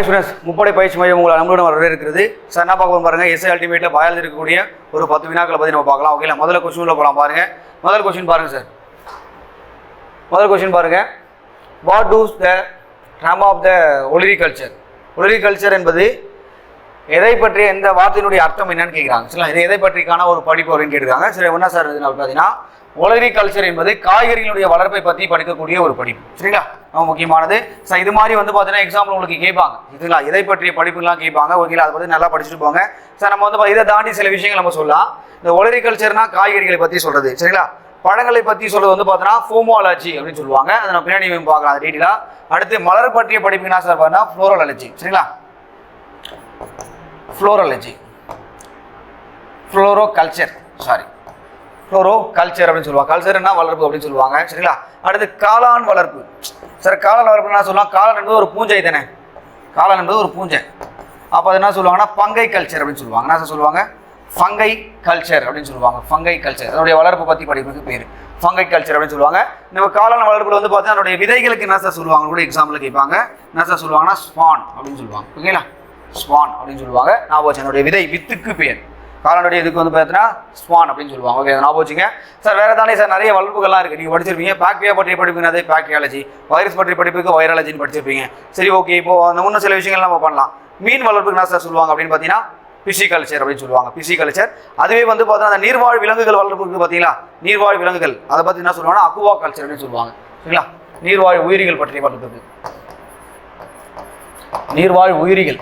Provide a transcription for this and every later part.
Hi students முப்படை பயிற்சி மையம் உங்களை நம்மளோட வரவே இருக்கிறது சார் என்ன பார்க்க பாருங்க? எஸ்ஐ அல்டிமேட்டில் பயாலஜி இருக்கக்கூடிய ஒரு பத்து வினாக்களை பற்றி நம்ம பார்க்கலாம். ஓகேங்களா முதல்ல கொஸ்டினில் போகலாம் பாருங்க. முதல் கொஸ்டின் பாருங்க சார் முதல் கொஸ்டின் பாருங்க. What does the drama of the olericulture olericulture என்பது எதை பற்றி எந்த வார்த்தையினுடைய அர்த்தம் என்னன்னு கேட்குறாங்க சரிங்களா? இது எதை பற்றிக்கான ஒரு படிப்பு அப்படின்னு கேட்டுருக்காங்க. சரி என்ன சார் இது? பார்த்தீங்கன்னா ஒலரி கல்ச்சர் என்பது காய்கறிகளுடைய வளர்ப்பை பற்றி படிக்கக்கூடிய ஒரு படிப்பு. சரிங்களா? ரொம்ப முக்கியமானது. ஸோ இது மாதிரி வந்து பார்த்தீங்கன்னா எக்ஸாம்பிள் உங்களுக்கு கேட்பாங்க. இதுங்களா? இதை பற்றிய படிப்புலாம் கேட்பாங்க. ஓகேங்களா? அதை பற்றி நல்லா படிச்சுட்டு போங்க. சார் நம்ம வந்து இதை தாண்டி சில விஷயங்கள் நம்ம சொல்லலாம். இந்த ஒலரி கல்ச்சர்னா காய்கறிகளை பற்றி சொல்றது. சரிங்களா? பழங்களை பற்றி சொல்றது வந்து பார்த்தீங்கன்னா ஃபோமோலஜி அப்படின்னு சொல்லுவாங்க. அதை நம்ம பின்னாடி பார்க்கலாம் அது டீட்டெயிலாக அடுத்து மலர் பற்றிய படிப்புனா சார் பார்த்தீங்கன்னா ஃப்ளோரலஜி சரிங்களா? Florology floriculture sorry floriculture அப்படின்னு சொல்லுவாங்க. கல்ச்சர்னா வளர்ப்பு அப்படின்னு சொல்லுவாங்க. சரிங்களா? அடுத்து காளான் வளர்ப்பு. சார் காளான் வளர்ப்பு என்ன சொல்லுவாங்க? காளான் என்பது ஒரு பூஞ்சை தானே? காளான் என்பது ஒரு பூஞ்சை. அப்போ அது என்ன சொல்லுவாங்கன்னா பங்கை கல்ச்சர் அப்படின்னு சொல்லுவாங்க. என்ன சார் சொல்லுவாங்க? ஃபங்கை கல்ச்சர் அப்படின்னு சொல்லுவாங்க. ஃபங்கை கல்ச்சர் அதனுடைய வளர்ப்பு பற்றி படிக்கிறதுக்கு பேர். ஃபங்கை கல்ச்சர் அப்படின்னு சொல்லுவாங்க. நம்ம காளான் வளர்ப்பில் வந்து பார்த்தீங்கன்னா அதனுடைய விதைகளுக்கு என்ன சார் சொல்லுவாங்க? கூட எக்ஸாம்பிள் கேட்பாங்க. என்ன சார் சொல்லுவாங்கன்னா ஸ்பான் அப்படின்னு சொல்லுவாங்க. ஓகேங்களா? ஸ்வான் அப்படின்னு சொல்லுவாங்க. நான் வச்சு விதை வித்துக்கு பேர். காளானுடைய இதுக்கு வந்து பார்த்தீங்கன்னா ஸ்வான் அப்படின்னு சொல்லுவாங்க. ஓகே நான் ஞாபகம் வச்சுங்க. சார் வேறு தானே சார் நிறைய வளர்ப்புகள்லாம் இருக்குது நீங்கள் படிச்சிருப்பீங்க. பாக்டீரியா பற்றிய படிப்புங்க அதே பாக்டீரியாலஜி வைரஸ் பற்றிய படிப்புக்கு வைரலஜின்னு படிச்சிருப்பீங்க. சரி ஓகே இப்போ அந்த முன்ன சில விஷயங்கள் நம்ம பண்ணலாம். மீன் வளர்ப்புக்கு என்ன சார் சொல்லுவாங்க அப்படின்னு பார்த்தீங்கன்னா பிசிகல்ச்சர் அப்படின்னு சொல்லுவாங்க. பிசிகல்ச்சர் அதுவே வந்து பார்த்தீங்கன்னா அந்த நீர்வாழ் விலங்குகள் வளர்ப்புக்கு பார்த்தீங்களா? நீர்வாழ் விலங்குகள். அதை பற்றி என்ன சொல்லுவாங்கன்னா அக்குவா கல்ச்சர் அப்படின்னு சொல்லுவாங்க. சரிங்களா? நீர்வாழ் உயிரிகள் பற்றிய வளர்ப்புக்கு. நீர்வாழ் உயிரிகள்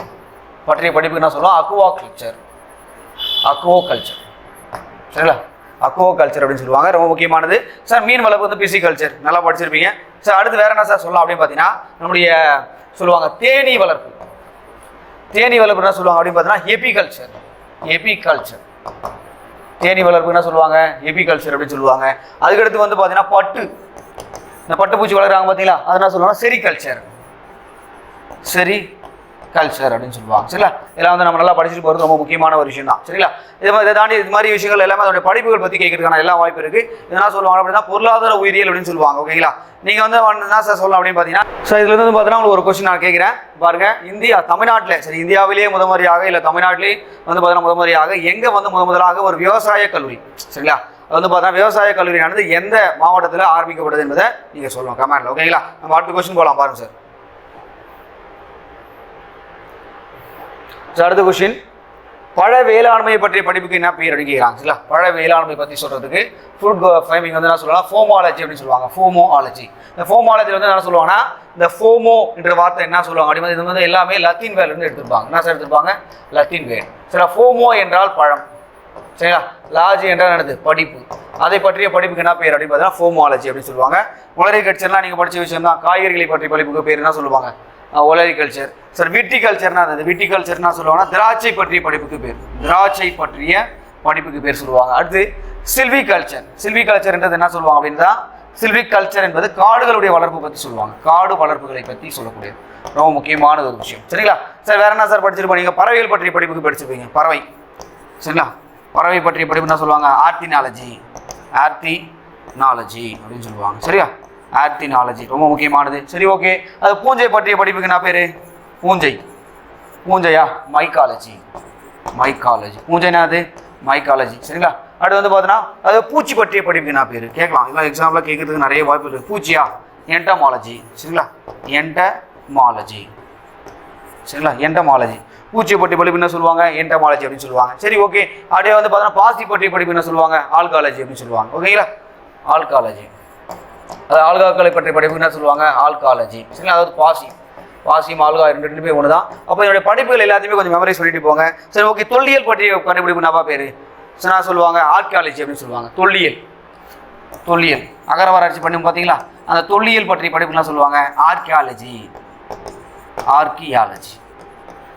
பற்றிய படிப்புக்கு என்ன சொல்லுவோம் அக்குவா கல்ச்சர் அக்வோ கல்ச்சர் சரிங்களா? அக்வோ கல்ச்சர் அப்படின்னு சொல்லுவாங்க. ரொம்ப முக்கியமானது. சார் மீன் வளர்ப்பு வந்து பிசி கல்ச்சர் நல்லா படிச்சிருப்பீங்க. சார் அடுத்து வேற என்ன சார் சொல்லலாம் அப்படின்னு பார்த்தீங்கன்னா நம்முடைய சொல்லுவாங்க தேனீ வளர்ப்பு. தேனீ வளர்ப்பு என்ன சொல்லுவாங்க அப்படின்னு பார்த்தீங்கன்னா எபி கல்ச்சர் எபி கல்ச்சர் தேனீ வளர்ப்பு என்ன சொல்லுவாங்க? எபி கல்ச்சர் அப்படின்னு சொல்லுவாங்க. அதுக்கடுத்து வந்து பார்த்தீங்கன்னா பட்டு. இந்த பட்டுப்பூச்சி வளர்க்குறாங்க பார்த்தீங்களா அது என்ன சொல்லுவாங்க செரி கல்ச்சர் சரி. கல்ச்சர் அப்படின்னு சொல்லுவாங்க. சரிங்களா? இதெல்லாம் வந்து நம்ம நல்லா படிச்சுட்டு போகிறது ரொம்ப முக்கியமான ஒரு விஷயம் தான் சரிங்களா? இது மாதிரி இதை தாண்டி இது மாதிரி விஷயங்கள் எல்லாமே அதோட படிப்புகள் பற்றி கேட்கறதுக்கான எல்லா வாய்ப்பு இருக்குது இதெல்லாம் சொல்லுவாங்க அப்படின்னா பொருளாதார உயிரியல் அப்படின்னு சொல்லுவாங்க. ஓகேங்களா நீங்கள் வந்து என்ன சார் சொல்லலாம் அப்படின்னு பார்த்தீங்கன்னா ஸோ இதுலேருந்து வந்து பார்த்தீங்கன்னா உங்களுக்கு ஒரு கொஸ்டின் நான் கேட்குறேன். பாருங்க. இந்தியா தமிழ்நாட்டில் சரி இந்தியாவிலேயே முதமுறையாக இல்லை தமிழ்நாட்டிலே வந்து பார்த்தீங்கன்னா முதமுறையாக எங்கே வந்து முத முதலாக ஒரு விவசாய கல்லூரி சரிங்களா? அது வந்து பார்த்தீங்கன்னா விவசாய கல்லூரியானது எந்த மாவட்டத்தில் ஆரம்பிக்கப்படுது என்பதை நீங்கள் சொல்லுவோம் கமெண்ட்ல ஓகேங்களா நம்ம அடுத்த கொஸ்டின் போகலாம் பாருங்க சார் அடுத்த கொஸ்டின் பழ வேளாண்மையை பற்றிய படிப்புக்கு என்ன பெயர் அப்படின்னு கேட்குறாங்க சரிங்களா? பழ வேளாண்மை பற்றி சொல்கிறதுக்கு ஃபுட் ஃபைமிங் வந்து என்ன சொல்லலாம் ஃபோமாலஜி அப்படின்னு சொல்லுவாங்க. ஃபோமோஆலஜி இந்த ஃபோமாலஜி வந்து என்ன சொல்லுவாங்கன்னா இந்த ஃபோமோ என்ற வார்த்தை என்ன சொல்லுவாங்க அப்படின்னு இது வந்து எல்லாமே லத்தீன் வேர்ல இருந்து எடுத்திருப்பாங்க. என்ன சார் எடுத்திருப்பாங்க? லத்தீன் வேர் சரி ஃபோமோ என்றால் பழம். சரிங்களா? லாஜி என்றால் என்னது? படிப்பு. அதை பற்றிய படிப்புக்கு என்ன பேர் அப்படின்னு பார்த்தீங்கன்னா ஃபோமாலஜி அப்படின்னு சொல்லுவாங்க. உலரை கட்சியெல்லாம் நீங்கள் படித்த விஷயம் தான் காய்கறிகளை பற்றிய படிப்புக்கு பேர் என்ன சொல்லுவாங்க? ஒலரி கல்ச்சர் சார் விட்டி கல்ச்சர்னா அது விட்டி கல்ச்சர்னா சொல்லுவாங்கன்னா திராட்சை பற்றிய படிப்புக்கு பேர். திராட்சை பற்றிய படிப்புக்கு பேர் சொல்லுவாங்க. அடுத்து சில்வி கல்ச்சர் சில்வி கல்ச்சர்ன்றது என்ன சொல்லுவாங்க அப்படின்னா சில்வி கல்ச்சர் என்பது காடுகளுடைய வளர்ப்பு பற்றி சொல்லுவாங்க. காடு வளர்ப்புகளை பற்றி சொல்லக்கூடியது ரொம்ப முக்கியமான ஒரு விஷயம். சரிங்களா? சார் வேற என்ன சார் படிச்சிருப்போம் நீங்கள் பறவைகள் பற்றிய படிப்புக்கு படிச்சிருப்பீங்க. பறவை. சரிங்களா? பறவை பற்றிய படிப்பு என்ன சொல்லுவாங்க? ஆர்டினாலஜி ஆர்டினாலஜி அப்படின்னு சொல்லுவாங்க. சரியா? ஆர்டினாலஜி ரொம்ப முக்கியமானது. சரி ஓகே அது பூஞ்சை பற்றிய படிப்புக்கு என்ன பேர்? பூஞ்சை. பூஞ்சையா? மைக்காலஜி மைக்காலஜி பூஞ்சைனா அது மைக்காலஜி சரிங்களா? அடுத்து வந்து பார்த்தீங்கன்னா அது பூச்சி பற்றிய படிப்புக்கு என்ன பேர்? கேட்கலாம். இதெல்லாம் எக்ஸாம்பிளாக கேட்கறதுக்கு நிறைய வாய்ப்பு இருக்குது பூச்சியா? என்டமாலஜி சரிங்களா? என்டமாலஜி சரிங்களா? என்டமாலஜி பூச்சி பற்றி படிப்பு என்ன சொல்லுவாங்க? என்டமாலஜி அப்படின்னு சொல்லுவாங்க. சரி ஓகே அப்படியே வந்து பார்த்தீங்கன்னா பாசி பற்றி படிப்பு என்ன சொல்லுவாங்க? ஆல்காலஜி அப்படின்னு சொல்லுவாங்க. ஓகேங்களா ஆல்காலஜி அது ஆல்காக்களை பற்றி படிப்பு என்ன சொல்லுவாங்க? ஆல்காலஜி. சரிங்களா? அதாவது பாசி. பாசியம் ஆல்கா ரெண்டு ரெண்டுமே ஒன்று தான் அப்போ என்னுடைய படிப்புகள் எல்லாத்தையுமே கொஞ்சம் மெமரி சொல்லிட்டு போங்க. சரி ஓகே. தொல்லியல் பற்றிய கண்டுபிடிப்பு என்னப்பா பேர். சரி நான் சொல்லுவாங்க ஆர்கியாலஜி அப்படின்னு சொல்லுவாங்க. தொல்லியல். தொல்லியல். அகரவராட்சி பண்ணி பார்த்தீங்களா? அந்த தொல்லியல் பற்றி படிப்புலாம் சொல்லுவாங்க? ஆர்கியாலஜி ஆர்கியாலஜி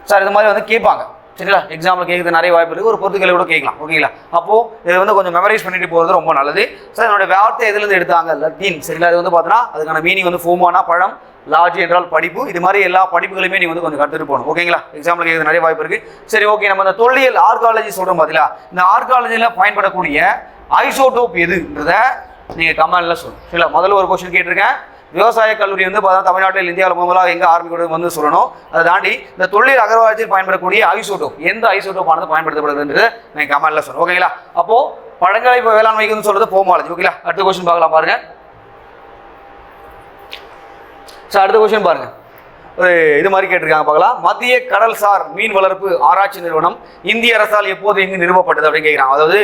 சார் இது மாதிரி வந்து கேட்பாங்க. சரிங்களா? எக்ஸாம்பிள் கேட்குறது நிறைய வாய்ப்பு இருக்குது ஒரு பொறுத்துக்களை கூட கேட்கலாம். ஓகேங்களா? அப்போது இதை வந்து கொஞ்சம் மெமரைஸ் பண்ணிட்டு போகிறது ரொம்ப நல்லது. சார் என்னோட வார்த்தை எதுலேருந்து எடுத்தாங்க? லத்தீன் சரிங்களா? இது வந்து பார்த்தோன்னா அதுக்கான மீனிங் வந்து ஃபோமானா பழம் லார்ஜ் என்றால் படிப்பு. இது மாதிரி எல்லா படிப்புகளுமே நீங்கள் வந்து கொஞ்சம் கற்றுட்டு போகணும். ஓகேங்களா? எக்ஸாம்பிள் கேட்குறது நிறைய வாய்ப்பு இருக்குது சரி ஓகே நம்ம இந்த தொல்லியல் ஆர்காலஜி சொல்கிறோம் பார்த்தீங்களா இந்த ஆர்காலஜியில் பயன்படக்கூடிய ஐசோடோப் எதுன்றத நீங்கள் கமெண்ட்ல சொல்லணும் சரிங்களா? முதல்ல ஒரு கொஸ்டின் கேட்டிருக்கேன். விவசாய கல்லூரி வந்து பார்த்தா தமிழ்நாட்டில் இந்தியாவில் முதலாக எங்கே ஆரம்பிக்கிறது வந்து சொல்லணும். அதை தாண்டி இந்த தொழில் அகர்வாதத்தில் பயன்படக்கூடிய ஐசோட்டோப் எந்த ஐசோட்டோப்பானது பயன்படுத்தப்படுதுன்றது நீங்கள் கமெண்ட்ல சொல்லுங்கள் ஓகேங்களா அப்போ பழங்களை இப்போ வேளாண்மைக்குன்னு சொல்றது போமாலஜி ஓகேங்களா அடுத்த கொஸ்டின் பார்க்கலாம் பாருங்க. சார் அடுத்த கொஸ்டின் பாருங்க. ஒரு இது மாதிரி கேட்டிருக்காங்க பார்க்கலாம். மத்திய கடல்சார் மீன் வளர்ப்பு ஆராய்ச்சி நிறுவனம் இந்திய அரசால் எப்போது எங்கு நிறுவப்பட்டது அப்படின்னு கேட்குறாங்க அதாவது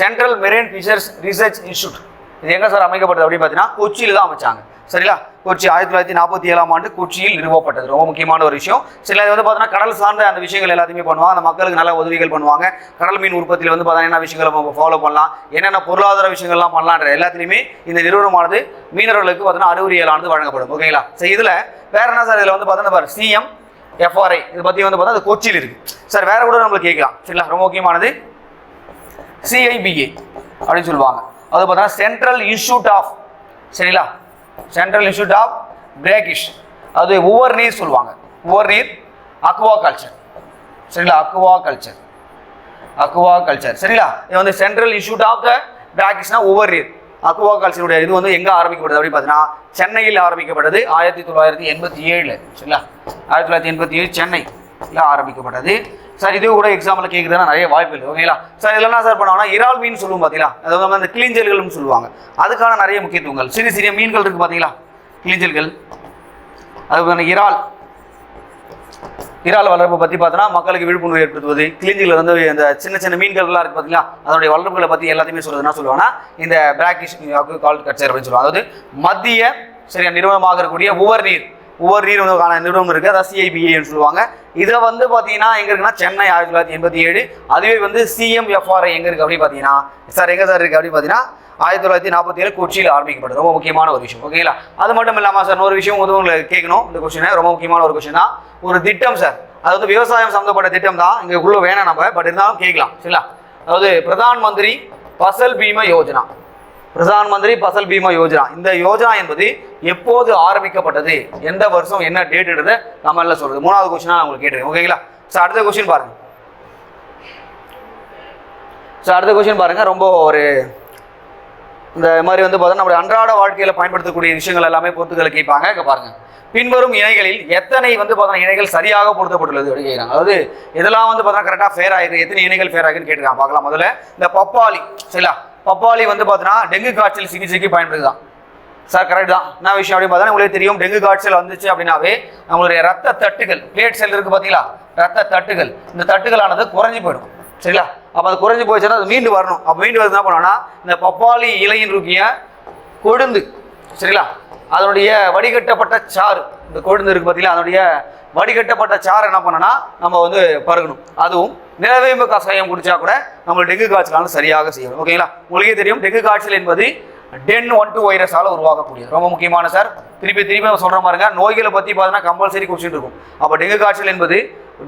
central marine fisheries research institute இது எங்கே சார் அமைக்கப்பட்டது அப்படின்னு பார்த்தீங்கன்னா கொச்சியில் தான் அமைச்சாங்க. சரிங்களா? கொச்சி ஆயிரத்தி தொள்ளாயிரத்தி நாற்பத்தி ஏழாம் ஆண்டு கொச்சியில் நிறுவப்பட்டது. ரொம்ப முக்கியமான ஒரு விஷயம். சில இது வந்து பார்த்தீங்கன்னா கடல் சார்ந்த அந்த விஷயங்கள் எல்லாத்தையுமே பண்ணுவாங்க. அந்த மக்களுக்கு நல்ல உதவிகள் பண்ணுவாங்க. கடல் மீன் உற்பத்தியில் வந்து பார்த்தீங்கன்னா என்ன விஷயங்களை நம்ம ஃபாலோ பண்ணலாம். என்னென்ன பொருளாதார விஷயங்கள்லாம் பண்ணலான்ற எல்லாத்திலையுமே இந்த நிறுவனமானது மீனவர்களுக்கு பார்த்தீங்கன்னா அறிவுரியலானது வழங்கப்படும். ஓகேங்களா? சரி இதில் வேற என்ன சார்? இதில் வந்து பார்த்தீங்கன்னா பாரு சிஎம் எஃப்ஆர்ஐ இதை பற்றி வந்து பார்த்தா அது கொச்சியில் இருக்கு. சார் வேற கூட நம்மளுக்கு கேட்கலாம். சரிங்களா? ரொம்ப முக்கியமானது சிஐபிஏ அப்படின்னு சொல்லுவாங்க. அது பார்த்தீங்கன்னா சென்ட்ரல் இன்ஸ்டியூட் ஆஃப் சரிங்களா? சென்ட்ரல் இன்ஸ்டியூட் ஆஃப் பிரேக்கிஷ் அது உவர் நீர் சொல்லுவாங்க. உவர் நீர் அக்வா கல்ச்சர் சரிங்களா? அக்வா கல்ச்சர் அக்வா கல்ச்சர் சரிங்களா? இது வந்து சென்ட்ரல் இன்ஸ்டியூட் ஆஃப் த பிராக்டிஸ்னா ஒவ்வொரு நீர். அக்வா கல்ச்சருடைய இது வந்து எங்கே ஆரம்பிக்கப்படுது அப்படின்னு பார்த்தீங்கன்னா சென்னையில் ஆரம்பிக்கப்பட்டது ஆயிரத்தி தொள்ளாயிரத்தி எண்பத்தி ஏழில் சரிங்களா? ஆயிரத்தி தொள்ளாயிரத்தி எண்பத்தி ஏழு சென்னை ஆரம்பிக்கப்பட்டது. சார் இதுவும் கூட எக்ஸாம்பிள் கேட்குறதுனா நிறைய வாய்ப்பு இல்லை ஓகேங்களா? சார் இதெல்லாம் என்ன சார் பண்ணுவாங்கன்னா இறால் மீன் சொல்லுவோம் பார்த்தீங்களா அதாவது வந்து அந்த கிளிஞ்சல்கள்னு சொல்லுவாங்க. அதுக்கான நிறைய முக்கியத்துவங்கள். சிறிய சிறிய மீன்கள் இருக்குது பார்த்தீங்களா கிளிஞ்சல்கள் அது இறால். இறால் வளர்ப்பை பற்றி பார்த்தோன்னா மக்களுக்கு விழிப்புணர்வு ஏற்படுத்துவது கிளிஞ்சில் வந்து இந்த சின்ன சின்ன மீன்கள்லாம் இருக்குது பார்த்தீங்களா அதனுடைய வளர்ப்புகளை பற்றி எல்லாத்தையுமே சொல்றது என்ன சொல்லுவாங்கன்னா இந்த பிராக்கிஷ் கால் கட்சர் அப்படின்னு சொல்லுவாங்க. அதாவது மத்திய சரியா நிறுவனமாக இருக்கக்கூடிய உவர் நீர். ஒவ்வொரு நீர் நிறுவனம் இருக்குது அதாவது சிஐபிஏன்னு சொல்லுவாங்க. இதை வந்து பார்த்தீங்கன்னா எங்கே இருக்குன்னா சென்னை ஆயிரத்தி தொள்ளாயிரத்தி எண்பத்தி ஏழு. அதுவே வந்து சிஎம்எஃப்ஆர்ஐ எங்கே இருக்குது அப்படின்னு பார்த்தீங்கன்னா சார் எங்கே சார் இருக்குது அப்படின்னு பார்த்தீங்கன்னா ஆயிரத்தி தொள்ளாயிரத்தி நாற்பத்தி ஏழு கொச்சியில் ஆரம்பிக்கப்பட்டது. ரொம்ப முக்கியமான ஒரு விஷயம் ஓகேங்களா அது மட்டும் இல்லாமல் சார் இன்னொரு விஷயம் வந்து உங்களுக்கு கேட்கணும். இந்த கொஸ்டினை ரொம்ப முக்கியமான ஒரு கொஸ்டின் தான் ஒரு திட்டம் சார் அது வந்து விவசாயம் சம்மந்தப்பட்ட திட்டம் தான். இங்கே உள்ள வேணாம் நம்ம பட் இருந்தாலும் கேட்கலாம் சரிங்களா? அதாவது பிரதான் மந்திரி பசல் பீம யோஜனா. பிரதான் மந்திரி பசல் பீமா யோஜனா. இந்த யோஜனா என்பது எப்போது ஆரம்பிக்கப்பட்டது? எந்த வருஷம் என்ன டேட்ன்றதை நம்ம எல்லாம் சொல்றது. மூணாவது கொஸ்டினா நான் உங்களுக்கு கேட்டுருக்கேன். ஓகேங்களா சார் அடுத்த கொஸ்டின் பாருங்க. சார் அடுத்த கொஸ்டின் பாருங்க. ரொம்ப ஒரு இந்த மாதிரி வந்து பார்த்தா நம்முடைய அன்றாட வாழ்க்கையில் பயன்படுத்தக்கூடிய விஷயங்கள் எல்லாமே பொறுத்துக்களை கேட்பாங்க. இங்கே பாருங்க. பின்வரும் இணைகளில் எத்தனை வந்து பார்த்தோன்னா இணைகள் சரியாக பொருத்தப்பட்டுள்ளது அப்படின்னு கேட்குறாங்க அதாவது இதெல்லாம் வந்து பார்த்தோன்னா கரெக்டாக ஃபேர் ஆயிருக்கு. எத்தனை இணைகள் ஃபேர் ஆகுன்னு கேட்டுருக்காங்க. பார்க்கலாம். முதல்ல இந்த பப்பாளி சரிங்களா? பப்பாளி வந்து பார்த்தீங்கன்னா டெங்கு காய்ச்சல் சிகிச்சைக்கு பயன்படுதுதான். சார் கரெக்ட் தான். என்ன விஷயம் அப்படின்னு பார்த்தா உங்களுக்கு தெரியும் டெங்கு காய்ச்சல் வந்துச்சு அப்படின்னாவே நம்மளுடைய ரத்த தட்டுகள் பிளேட் செல் இருக்கு பார்த்தீங்களா ரத்த தட்டுகள். இந்த தட்டுகளானது குறைஞ்சி போயிடும். சரிங்களா? அப்போ அது குறைஞ்சி போயிடுச்சுன்னா அது மீண்டு வரணும். அப்போ மீண்டு வந்து என்ன பண்ணோம்னா இந்த பப்பாளி இலையின் ருக்கிய கொழுந்து சரிங்களா? அதனுடைய வடிகட்டப்பட்ட சாறு இந்த கொழுந்து இருக்கு பார்த்தீங்களா அதனுடைய வடிகட்டப்பட்ட சாறு என்ன பண்ணோம்னா நம்ம வந்து பருகணும். அதுவும் நிலவேம்பு கஷாயம் குடிச்சா கூட நம்ம டெங்கு காய்ச்சலாலும் சரியாக செய்யணும். ஓகேங்களா உங்களுக்கே தெரியும் டெங்கு காய்ச்சல் என்பது டென் ஒன் டூ வைரஸால் உருவாகக்கூடியது ரொம்ப முக்கியமான சார். திருப்பி திருப்பி சொல்கிற மாதிரிங்க நோய்களை பற்றி பார்த்தீங்கன்னா கம்பல்சரி கொஸ்டின் இருக்கும். அப்போ டெங்கு காய்ச்சல் என்பது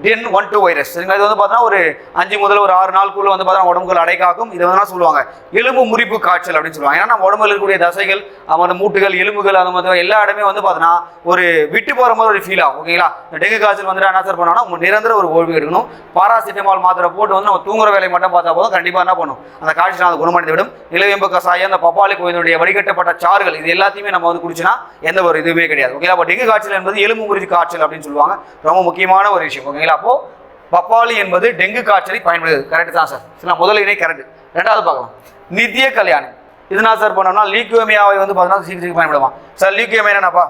டென் ஒன் டூ வைரஸ் சரிங்களா இது வந்து பார்த்தீங்கன்னா ஒரு அஞ்சு முதல் ஒரு ஆறு நாளுக்குள்ள வந்து பார்த்தீங்கன்னா உடம்புகள் அடைக்காக்கும். இது வந்து சொல்லுவாங்க. எலும்பு முறிப்பு காய்ச்சல் அப்படின்னு சொல்லுவாங்க. ஏன்னா நம்ம உடம்புல இருக்கக்கூடிய தசைகள் நம்ம மூட்டுகள் எலும்புகள் அந்த மாதிரி எல்லா இடமே வந்து பார்த்தீங்கன்னா ஒரு விட்டு போகிற மாதிரி ஒரு ஃபீல் ஆகும். ஓகேங்களா? டெங்கு காய்ச்சல் வந்து என்ன சார் பண்ணோம்னா நிரந்தர ஒரு ஓய்வு எடுக்கணும். பாராசிட்டமால் மாத்திரை போட்டு வந்து நம்ம தூங்குற வேலையை மட்டும் பார்த்தா போதும். கண்டிப்பாக என்ன பண்ணும்? அந்த காய்ச்சல் அதை குணமடைந்து விடும் நிலவேம்பு கசாயம் அந்த பப்பாளி கோயிலுடைய வடிகட்டப்பட்ட சாறுகள் இது எல்லாத்தையுமே நம்ம வந்து குடிச்சினா எந்த ஒரு இதுவுமே கிடையாது. ஓகேங்களா? அப்போ டெங்கு காய்ச்சல் என்பது எலும்பு முறிவு காய்ச்சல் அப்படின்னு சொல்லுவாங்க. ரொம்ப முக்கியமான ஒரு விஷயம். ஓகேங்களா? அப்போ பப்பாளி என்பது டெங்கு காய்ச்சலை பயன்படுது. கரெக்ட் தான் சார் சரிங்களா முதல் இணை கரெக்டு ரெண்டாவது பார்க்கலாம். நித்திய கல்யாணம் இதுனா சார் பண்ணோம்னா லீக்யோமியாவை வந்து பார்த்தீங்கன்னா சிகிச்சைக்கு பயன்படுமா சார் லீக்யோமியா என்னப்பா?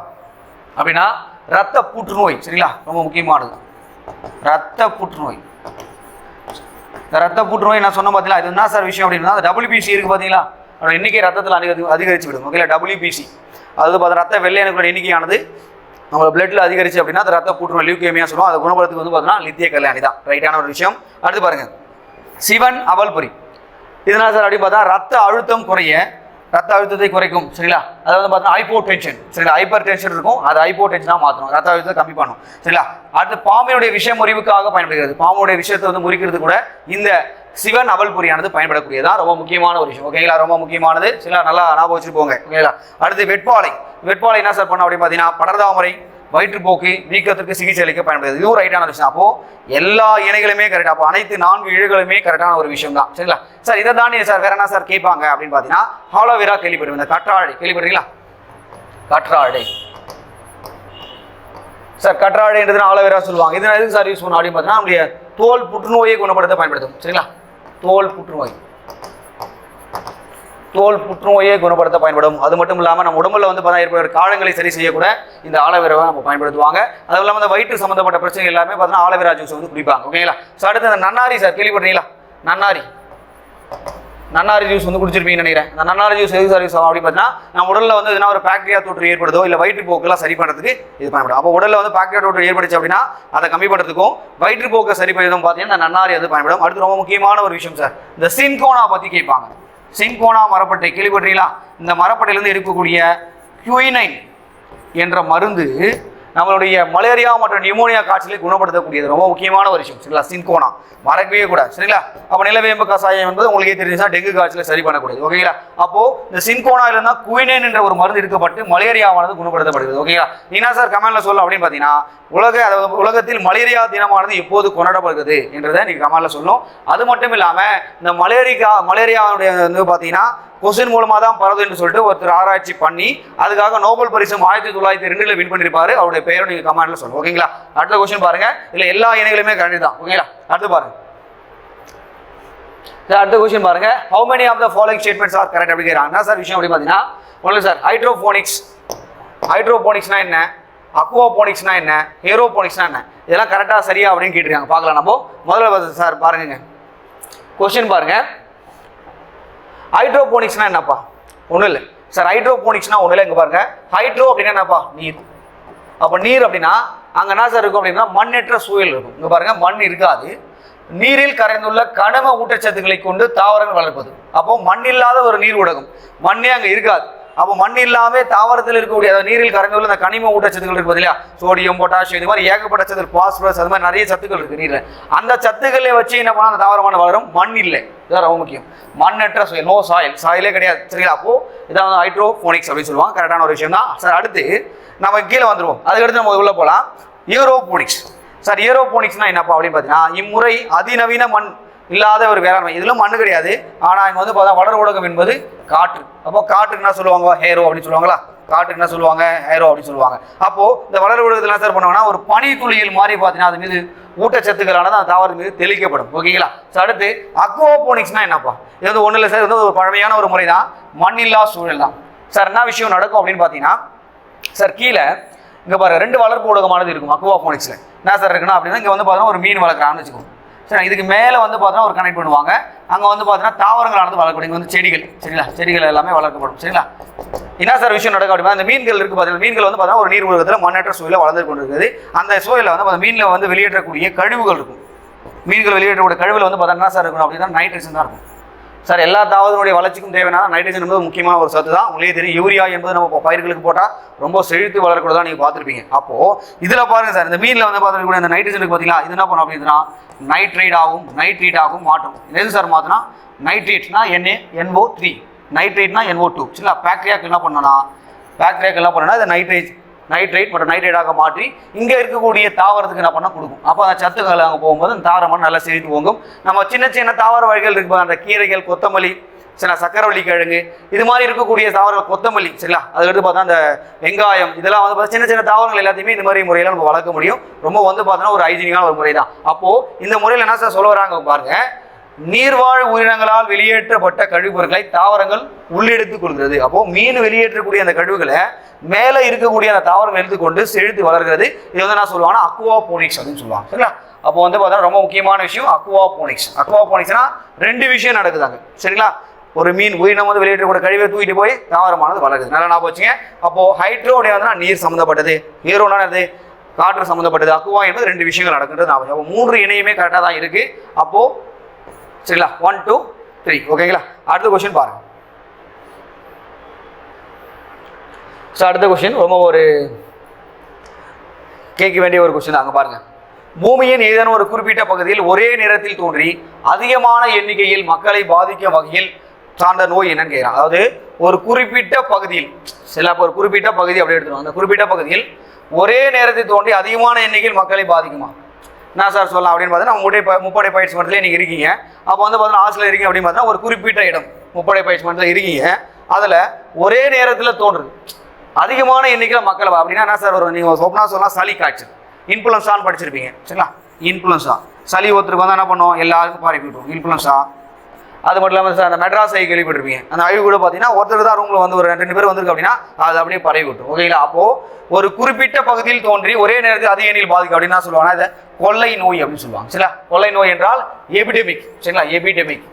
அப்படின்னா ரத்த புற்றுநோய் சரிங்களா? ரொம்ப முக்கியமானது. ரத்த புற்றுநோய். இந்த ரத்த புற்றுநோய் நான் சொன்ன பார்த்தீங்களா இது என்ன சார் விஷயம் அப்படின்னா டபிள்யூபிசி இருக்கு பார்த்தீங்களா? அதோட எண்ணிக்கை ரத்தத்தில் அதிக அதிகரிச்சு விடும் ஓகேங்களா டபிள்யூபிசி அது பார்த்தா ரத்த வெள்ளை எண்ணிக்கையானது நம்ம பிளட்ல அதிகரிச்சு அப்படின்னா அது ரத்த புற்றுநோய் லியூகேமியா சொல்லுவோம் அதை குணப்படுத்துக்கு வந்து பார்த்தீங்கன்னா லித்திய கல்யாணி தான். ரைட்டான ஒரு விஷயம். அடுத்து பாருங்க. சிவன் அவல்புரி. இதனால் சார் அப்படி பார்த்தா ரத்த அழுத்தம் குறைய ரத்த அழுத்தத்தை குறைக்கும். சரிங்களா? அதாவது வந்து பார்த்தீங்கன்னா ஹைப்போ டென்ஷன் சரிங்களா? ஹைப்பர் டென்ஷன் இருக்கும். அதை ஹைப்போ டென்ஷனாக மாற்றணும் ரத்த அழுத்தத்தை கம்மி பண்ணணும் சரிங்களா? அடுத்து பாம்பினுடைய விஷய முறிவுக்காக பயன்படுகிறது. பாம்புடைய விஷயத்தை வந்து முறிக்கிறது கூட இந்த சிவன் அவல்புரியானது பயன்படக்கூடியதான் ரொம்ப முக்கியமான ஒரு விஷயம். ஓகேங்களா? ரொம்ப முக்கியமானது. சில நல்லா ஞாபகம் வச்சுருப்போங்க ஓகேங்களா? அடுத்து வெட்பாலை. வெட்பாலை என்ன சார் பண்ண அப்படின்னு பார்த்தீங்கன்னா படர்தாமரை வயிற்றுப்போக்கு வீக்கத்திற்கு சிகிச்சை அளிக்க பயன்படுது. இதுவும் ரைட்டான விஷயம். அப்போ எல்லா இணைகளுமே கரெக்டாக அப்போ அனைத்து நான்கு இழைகளுமே கரெக்டான ஒரு விஷயம் தான். சரிங்களா? சார் இதை தாண்டி சார் வேற என்ன சார் கேட்பாங்க அப்படின்னு பார்த்தீங்கன்னா ஹாலோவேரா கேள்விப்படுவோம் இந்த கற்றாழை கேள்விப்படுறீங்களா கற்றாழை. சார் கற்றாழைன்றது ஆலோவேரா சொல்லுவாங்க. இது எதுக்கு சார் யூஸ் பண்ணும் அப்படின்னு பார்த்தீங்கன்னா நம்முடைய தோல் புற்றுநோயை குணப்படுத்த பயன்படுத்தும். சரிங்களா? தோல் புற்றுநோய். தோல் புற்றுநோயை குணப்படுத்த பயன்படும். அது மட்டும் இல்லாமல் நம்ம உடம்புல வந்து பார்த்தா ஏற்படுற காலங்களை சரி செய்யக்கூட இந்த ஆலோவேராவை நம்ம பயன்படுத்துவாங்க. அதுவும் இல்லாமல் இந்த வயிற்று சம்மந்தப்பட்ட பிரச்சனை எல்லாமே பார்த்தீங்கன்னா ஆலோவேரா ஜூஸ் வந்து குடிப்பாங்க. ஓகேங்களா ஸோ அடுத்து இந்த நன்னாரி சார் கேள்விப்படுறீங்களா நன்னாரி. நன்னாரி ஜூஸ் வந்து குடிச்சிருப்பீங்கன்னு நினைக்கிறேன். அந்த நன்னாரி ஜூஸ் எதுக்கு சர்வீஸ் ஆகும் அப்படின்னு பார்த்தீங்கன்னா நம்ம உடலில் வந்து எதனா ஒரு பாக்டீரியா தொற்று ஏற்படுதோ இல்லை வயிற்றுப்போக்கெல்லாம் சரி பண்ணுறதுக்கு இது பயன்படும் அப்போ உடலில் வந்து பாக்டீரியா தொற்று ஏற்படுச்சு அப்படின்னா அதை கம்மி பண்ணுறதுக்கும் வயிற்றுப்போக்கை சரி பண்ணுறதும் பார்த்தீங்கன்னா அந்த நன்னாரி அது பயன்படும் அடுத்து ரொம்ப முக்கியமான ஒரு விஷயம் சார் இந்த சின்கோனா பற்றி கேட்பாங்க. சின்கோனா மரப்பட்டை கேள்விப்பட்டீங்களா இந்த மரப்பட்டையிலேருந்து எடுக்கக்கூடிய குயினைன் என்ற மருந்து நம்மளுடைய மலேரியா மற்றும் நிமோனியா காய்ச்சலை குணப்படுத்தக்கூடியது. ரொம்ப முக்கியமான ஒரு விஷயம். சரிங்களா? சின்கோனா மறக்கவே கூடாது. சரிங்களா? அப்போ நிலவேம்பு கசாயம் என்பது உங்களுக்கே தெரிஞ்சுச்சா டெங்கு காய்ச்சலை சரி பண்ணக்கூடியது. ஓகேங்களா? அப்போ இந்த சின்கோனா இருந்தால் குயினேன் என்ற ஒரு மருந்து எடுக்கப்பட்டு மலேரியாவானது குணப்படுத்தப்படுகிறது. ஓகேங்களா? என்ன சார் கமெண்ட்ல சொல்ல அப்படின்னு பார்த்தீங்கன்னா உலக அதாவது உலகத்தில் மலேரியா தினமானது எப்போது கொண்டாடப்படுகிறது என்றதை நீங்கள் கமெண்ட்ல சொல்லணும். அது மட்டும் இல்லாமல் இந்த மலேரியா மலேரியாவுடைய வந்து பார்த்தீங்கன்னா கொஸ்டின் மூலமாக தான் பரவுது என்று சொல்லிட்டு ஒருத்தர் ஆராய்ச்சி பண்ணி அதுக்காக நோபல் பரிசு ஆயிரத்தி தொள்ளாயிரத்தி ரெண்டுல வின் பண்ணியிருப்பாரு அவருடைய பெயரும் நீங்க கமெண்ட்ல சொல்லுங்க ஓகேங்களா? அடுத்த கொஸ்டின் பாருங்க. இல்லை எல்லா இணைகளுமே கண்டிப்பாக தான். ஓகேங்களா? அடுத்து பாருங்க. சார் அடுத்த கொஸ்டின் பாருங்க. How many of the following statements are correct அப்படி கேட்குறாங்க சார் விஷயம் அப்படி பார்த்தீங்கன்னா ஒன்று சார் ஹைட்ரோஃபோனிக்ஸ் ஹைட்ரோபோனிக்ஸ்னா என்ன? அக்வாபோனிக்ஸ்னா என்ன? ஏரோபோனிக்ஸ்னா என்ன? இதெல்லாம் கரெக்டாக சரியா அப்படின்னு கேட்டிருக்காங்க. பார்க்கலாம் நம்ம. முதல்ல சார் பாருங்க கொஸ்டின் பாருங்க. ஹைட்ரோபோனிக்ஸ்னா என்னப்பா? ஒன்றும் இல்லை. சார் ஹைட்ரோபோனிக்ஸ்னா ஒன்றும் இல்லை இங்கே பாருங்க. ஹைட்ரோ அப்படின்னா என்னப்பா? நீர். அப்போ நீர் அப்படின்னா அங்கே என்ன சார் இருக்கும் அப்படின்னா மண்ணற்ற சூழல் இருக்கும். இங்கே பாருங்க மண் இருக்காது. நீரில் கரைந்துள்ள கனம ஊட்டச்சத்துக்களை கொண்டு தாவரங்கள் வளர்ப்பது. அப்போ மண் இல்லாத ஒரு நீர் ஊடகம். மண்ணே அங்கே இருக்காது. அப்போ மண் இல்லாமல் தாவரத்தில் இருக்கக்கூடிய அதாவது நீரில் கரைந்துள்ள இந்த கனிம ஊட்டச்சத்துக்கள் இருக்குது இல்லையா சோடியம் பொட்டாசியம் இது மாதிரி ஏகப்பட்ட சத்து பாஸ்பரஸ் அது மாதிரி நிறைய சத்துக்கள் இருக்கு நீரில். அந்த சத்துக்களை வச்சு என்ன பண்ணால் அந்த தாவரமான வளரும்? மண் இல்லை. இதான் ரொம்ப முக்கியம். மண்ணற்ற சோயில் நோ சாயில் சாயிலே கிடையாது. சரிங்களா? அப்போ இதான் வந்து ஹைட்ரோபோனிக்ஸ் அப்படின்னு சொல்லுவாங்க. கரெக்டான ஒரு விஷயம் தான். சார் அடுத்து நம்ம கீழே வந்துடுவோம் அதுக்கடுத்து நம்ம உள்ளே போகலாம் ஏரோபோனிக்ஸ் சார் ஏரோபோனிக்ஸ்னா என்னப்பா அப்படின்னு பார்த்தீங்கன்னா இம்முறை அதிநவீன மண் இல்லாத ஒரு வேளாண்மை. இதெல்லாம் மண்ணு கிடையாது. ஆனால் இங்கே வந்து பார்த்தா வளர் ஊடகம் என்பது காற்று. அப்போ காற்றுக்கு என்ன சொல்லுவாங்க? ஹேரோ அப்படின்னு சொல்லுவாங்களா? காட்டுக்கு என்ன சொல்லுவாங்க? ஹேரோ அப்படின்னு சொல்லுவாங்க. அப்போது இந்த வளர் ஊடகத்தில் என்ன சார் பண்ணுவாங்கன்னா ஒரு பனி துளியில் மாதிரி பார்த்தீங்கன்னா அது மீது ஊட்டச்சத்துக்களானது அந்த தாவரத்து மீது தெளிக்கப்படும். ஓகேங்களா ஸோ அடுத்து அக்வாபோனிக்ஸ்னா என்னப்பா? இது வந்து ஒன்றும் இல்லை சார் இது வந்து ஒரு பழமையான ஒரு முறை தான். மண்ணில்லா சூழல் தான். சார் என்ன விஷயம் நடக்கும் அப்படின்னு பார்த்தீங்கன்னா சார் கீழே இங்கே பாருங்கள் ரெண்டு வளர்ப்பு ஊடகமானது இருக்கும் அக்வாபோனிக்ஸில் என்ன சார் இருக்குன்னா அப்படின்னா இங்கே வந்து பார்த்தீங்கன்னா ஒரு மீன் வளர்க்குறான்னு வச்சுக்கோங்க. சரி இதுக்கு மேலே வந்து பார்த்தோன்னா ஒரு கனெக்ட் பண்ணுவாங்க. அங்கே வந்து பார்த்தீங்கன்னா தாவரங்களானது வளர்க்கக்கூடிய இங்கே வந்து செடிகள் சரிங்களா? செடிகள் எல்லாமே வளர்க்கப்படும் சரிங்களா? என்ன சார் விஷயம் நடக்கும் அப்படின்னா அந்த மீன்கள் இருக்கு பார்த்தீங்கன்னா மீன்கள் வந்து பார்த்தீங்கன்னா ஒரு நீர் உலகத்தில் மண்ணற்ற சூழலில் வளர்ந்து கொண்டிருக்குது. அந்த சூழலில் வந்து அந்த மீனில் வந்து வெளியேற்றக்கூடிய கழிவுகள் இருக்கும். மீன்கள் வெளியேற்றக்கூடிய கழிவில் வந்து பார்த்தீங்கன்னா என்ன சார் இருக்கணும் அப்படின்னா நைட்ரஜன் தான் இருக்கும். சார் எல்லா தாவரங்களுடைய வளர்ச்சிக்கும் தேவையான நைட்ரஜன் என்பது முக்கியமான ஒரு சத்து தான். உங்களே தெரியும் யூரியா என்பது நம்ம பயிர்களுக்கு போட்டால் ரொம்ப செழித்து வளரக்கூடாது நீங்கள் பார்த்துருப்பீங்க. அப்போது இதில் பாருங்க சார் இந்த மீனில் வந்து பார்த்துருக்கூடிய இந்த நைட்ரஜனுக்கு பார்த்தீங்களா இது என்ன பண்ணும் அப்படின்னா நைட்ரைட் ஆகும் நைட்ரேட் ஆகும் மாற்றும். எது சார் மாற்றினா நைட்ரேட்னா என்ஏ என்ஓ த்ரீ நைட்ரேட்னா என்ஓ டூ சரிங்களா? பேக்டரியாக்கு என்ன பண்ணோன்னா பேக்டரியாக்கு என்ன பண்ணோன்னா இந்த நைட்ரேட் நைட்ரேட் மற்றும் நைட்ரேட்டாக மாற்றி இங்கே இருக்கக்கூடிய தாவரத்துக்கு என்ன பண்ணால் கொடுக்கும்? அப்போ அந்த சத்துக்கள் அங்கே போகும்போது அந்த தாவரமான நல்லா செழித்து போகும் நம்ம சின்ன சின்ன தாவர வகைகள் இருக்கு அந்த கீரைகள் கொத்தமல்லி சில சக்கரவள்ளி கிழங்கு இது மாதிரி இருக்கக்கூடிய தாவரங்கள் கொத்தமல்லி சரிங்களா? அதுக்கடுத்து பார்த்தா அந்த வெங்காயம் இதெல்லாம் வந்து பார்த்தா சின்ன சின்ன தாவரங்கள் எல்லாத்தையுமே இந்த மாதிரி முறையில் நம்ம வளர்க்க முடியும். ரொம்ப வந்து பார்த்தோன்னா ஒரு ஹைஜீனிக்கான ஒரு முறை தான் அப்போது இந்த முறையில் என்ன சார் சொல்ல வராங்க பாருங்கள் நீர்வாழ் உயிரினங்களால் வெளியேற்றப்பட்ட கழிவுப்பொருட்களை தாவரங்கள் உள்ளெடுத்துக் கொள்கிறது. அப்போ மீன் வெளியேற்றக்கூடிய அந்த கழிவுகளை மேலே இருக்கக்கூடிய அந்த தாவரங்கள் எடுத்துக்கொண்டு செழித்து வளர்கிறது. இது வந்து நான் சொல்லுவாங்கன்னா அக்குவா போனிக்ஸ் அப்படின்னு சொல்லுவாங்க. சரிங்களா? அப்போ வந்து பார்த்தோன்னா ரொம்ப முக்கியமான விஷயம் அக்குவா போனிக்ஸ் அக்குவா போனிக்ஸ்னா ரெண்டு விஷயம் நடக்குதாங்க. சரிங்களா? ஒரு மீன் உயிரினம் வந்து வெளியேற்றக்கூடிய கழிவை தூக்கிட்டு போய் தாவரமானது வளருது. நல்லா நான் போச்சுங்க அப்போ ஹைட்ரோ வந்து நீர் சம்மந்தப்பட்டது ஹீரோனா என்னது? காற்று சம்மந்தப்பட்டது அக்குவா என்பது ரெண்டு விஷயங்கள் நடக்குன்றது நான் அப்போ மூன்று இணையுமே கரெக்டாக தான் இருக்குது அப்போது சரிங்களா? ஒன் டூ த்ரீ ஓகேங்களா அடுத்த கொஸ்டின் பாருங்க. ஸோ அடுத்த கொஸ்டின் ரொம்ப ஒரு கேட்க வேண்டிய ஒரு கொஸ்டின் அங்கே பாருங்க. பூமியின் ஏதேனும் ஒரு குறிப்பிட்ட பகுதியில் ஒரே நேரத்தில் தோன்றி அதிகமான எண்ணிக்கையில் மக்களை பாதிக்கும் வகையில் சார்ந்த நோய் என்னன்னு கேட்குறான். அதாவது ஒரு குறிப்பிட்ட பகுதியில் சில ஒரு குறிப்பிட்ட பகுதி அப்படி எடுத்துருவோம் அந்த குறிப்பிட்ட பகுதியில் ஒரே நேரத்தில் தோன்றி அதிகமான எண்ணிக்கையில் மக்களை பாதிக்குமா? என்ன சார் சொல்லலாம் அப்படின்னு பார்த்தீங்கன்னா முப்படை முப்படை பயிற்சி மன்றத்தில் நீங்கள் இருக்கீங்க. அப்போ வந்து பார்த்தீங்கன்னா ஹாஸ்டலில் இருக்கீங்க அப்படின்னு பார்த்தீங்கன்னா ஒரு குறிப்பிட்ட இடம் முப்படை பயிற்சி மன்றத்தில் இருக்கீங்க. அதில் ஒரே நேரத்தில் தோன்றுது. அதிகமான எண்ணிக்கையில் மக்கள் அப்படின்னா என்ன சார் வரும்? நீங்கள் சொப்னா சொல்லலாம் சளி காய்ச்சல். இன்ஃப்ளூன்ஸான்னு படிச்சிருப்பீங்க. சரிங்களா? இன்ஃப்ளூன்ஸா சளி ஒருத்தருக்கு வந்து என்ன பண்ணுவோம்? எல்லாருக்கும் பரப்பி விட்டுரும் இன்ஃப்ளூன்ஸா அது மட்டும் இல்லாமல் சார் அந்த மெட்ராஸ் ஐ கேள்விப்பட்டிருப்பீங்க. அந்த அழிவு கூட பார்த்தீங்கன்னா ஒருத்தர் தான் ரூமில் வந்து ஒரு ரெண்டு பேர் வந்திருக்கு அப்படின்னா அது அப்படியே பரவி விட்டுரும். ஓகேங்களா அப்போது ஒரு குறிப்பிட்ட பகுதியில் தோன்றி ஒரே நேரத்தில் அதிக எண்ணில் பாதிக்கும் அப்படின்னு என்ன சொல்லுவாங்கன்னா இதை கொள்ளை நோய் அப்படின்னு சொல்லுவாங்க. சரிங்களா? கொள்ளை நோய் என்றால் எபிடெமிக் சரிங்களா? எபிடெமிக்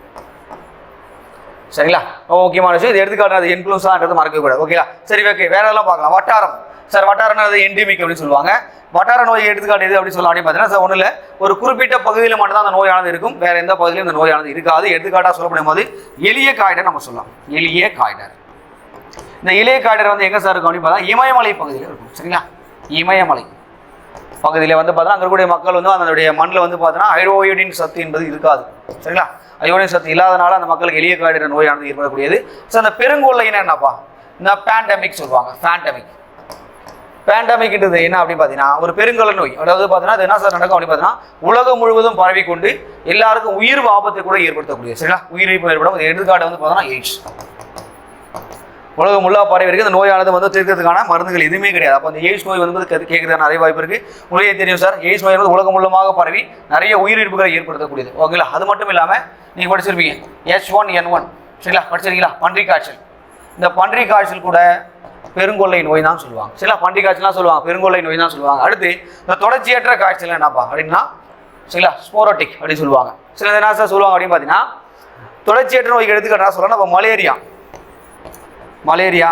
சரிங்களா? ரொம்ப முக்கியமான விஷயம். இது எடுத்துக்காட்டு அது மறக்கக்கூடாது மறக்கவே கூடாது. ஓகேங்களா சரி ஓகே வேற எல்லாம் பார்க்கலாம்? வட்டாரம். சார் வட்டாரம்ன்றது என்டிமிக் அப்படின்னு சொல்லுவாங்க. வட்டார நோய் எடுத்துக்காட்டு எது அப்படின்னு சொல்லலாம் அப்படின்னு பார்த்தீங்கன்னா சார் ஒன்றும் இல்லை ஒரு குறிப்பிட்ட பகுதியில் மட்டும்தான் அந்த நோயானது இருக்கும். வேற எந்த பகுதியிலும் இந்த நோயானது இருக்காது. எடுத்துக்காட்டாக சொல்லப்படும் போது எளிய காய்டர் நம்ம சொல்லலாம். எளிய காய்டர் இந்த இளைய காய்டர் வந்து எங்கே சார் இருக்கும் அப்படின்னு பார்த்தா இமயமலை பகுதியில் இருக்கும். சரிங்களா? இமயமலை. பகுதியில் வந்து பார்த்தோன்னா அங்கே இருக்கக்கூடிய மக்கள் வந்து அதனுடைய மண்ணில் வந்து பார்த்தோன்னா ஐரோயோடின் சத்து என்பது இருக்காது. சரிங்களா? அயோடின் சத்து இல்லாதனால அந்த மக்களுக்கு எளிய காய்டர் நோயானது ஏற்படக்கூடியது. ஸோ அந்த பெருங்கொள்ளைன்னா என்னப்பா? இந்த பேண்டமிக் சொல்லுவாங்க. பேண்டமிக் பேண்டமிக்ன்றது என்ன அப்படின்னு பார்த்தீங்கன்னா ஒரு பெருங்கொள்ளை நோய். அதாவது பார்த்தீங்கன்னா அது என்ன சார் நடக்கும் அப்படின்னு பார்த்தீங்கன்னா உலகம் முழுவதும் பரவிக்கொண்டு எல்லாருக்கும் உயிர் ஆபத்தை கூட ஏற்படுத்தக்கூடியது. சரிங்களா? உயிரிழப்பு ஏற்படும். எடுத்துக்காட்டு வந்து பார்த்தோன்னா எய்ட்ஸ் உலகம் முல்லா பறவை வரைக்கும் இந்த நோயானது வந்து தீர்க்கிறதுக்கான மருந்துகள் எதுவுமே கிடையாது. அப்போ அந்த எய்ட்ஸ் நோய் வந்து கே- நிறைய வாய்ப்பு இருக்கு. உங்களுக்கே தெரியும் சார் எய்ட்ஸ் நோய் வந்து உலகம் முள்ளமாக பரவி நிறைய உயிரிழப்புகளை ஏற்படுத்தக்கூடியது. ஓகேங்களா அது மட்டும் இல்லாமல் நீங்கள் படிச்சிருப்பீங்க. எச் ஒன் என் ஒன் சரிங்களா? படிச்சிருக்கீங்களா? பன்றி காய்ச்சல் இந்த பன்றி காய்ச்சல் கூட பெருங்கொள்ளை நோய் தான் சொல்லுவாங்க. சரிங்களா? பன்றி காய்ச்சல்லாம் சொல்லுவாங்க. பெருங்கொள்ளை நோய் தான் சொல்லுவாங்க. அடுத்து இந்த தொடர்ச்சியற்ற காய்ச்சல் என்னப்பா? அப்படின்னா சரிங்களா? ஸ்போரோட்டிக் அப்படின்னு சொல்லுவாங்க. சில என்ன சார் சொல்லுவாங்க அப்படின்னு பார்த்தீங்கன்னா தொடர்ச்சியற்ற நோய்க்கு எடுத்துக்கிட்டா சொல்லலாம் நம்ம மலேரியா மலேரியா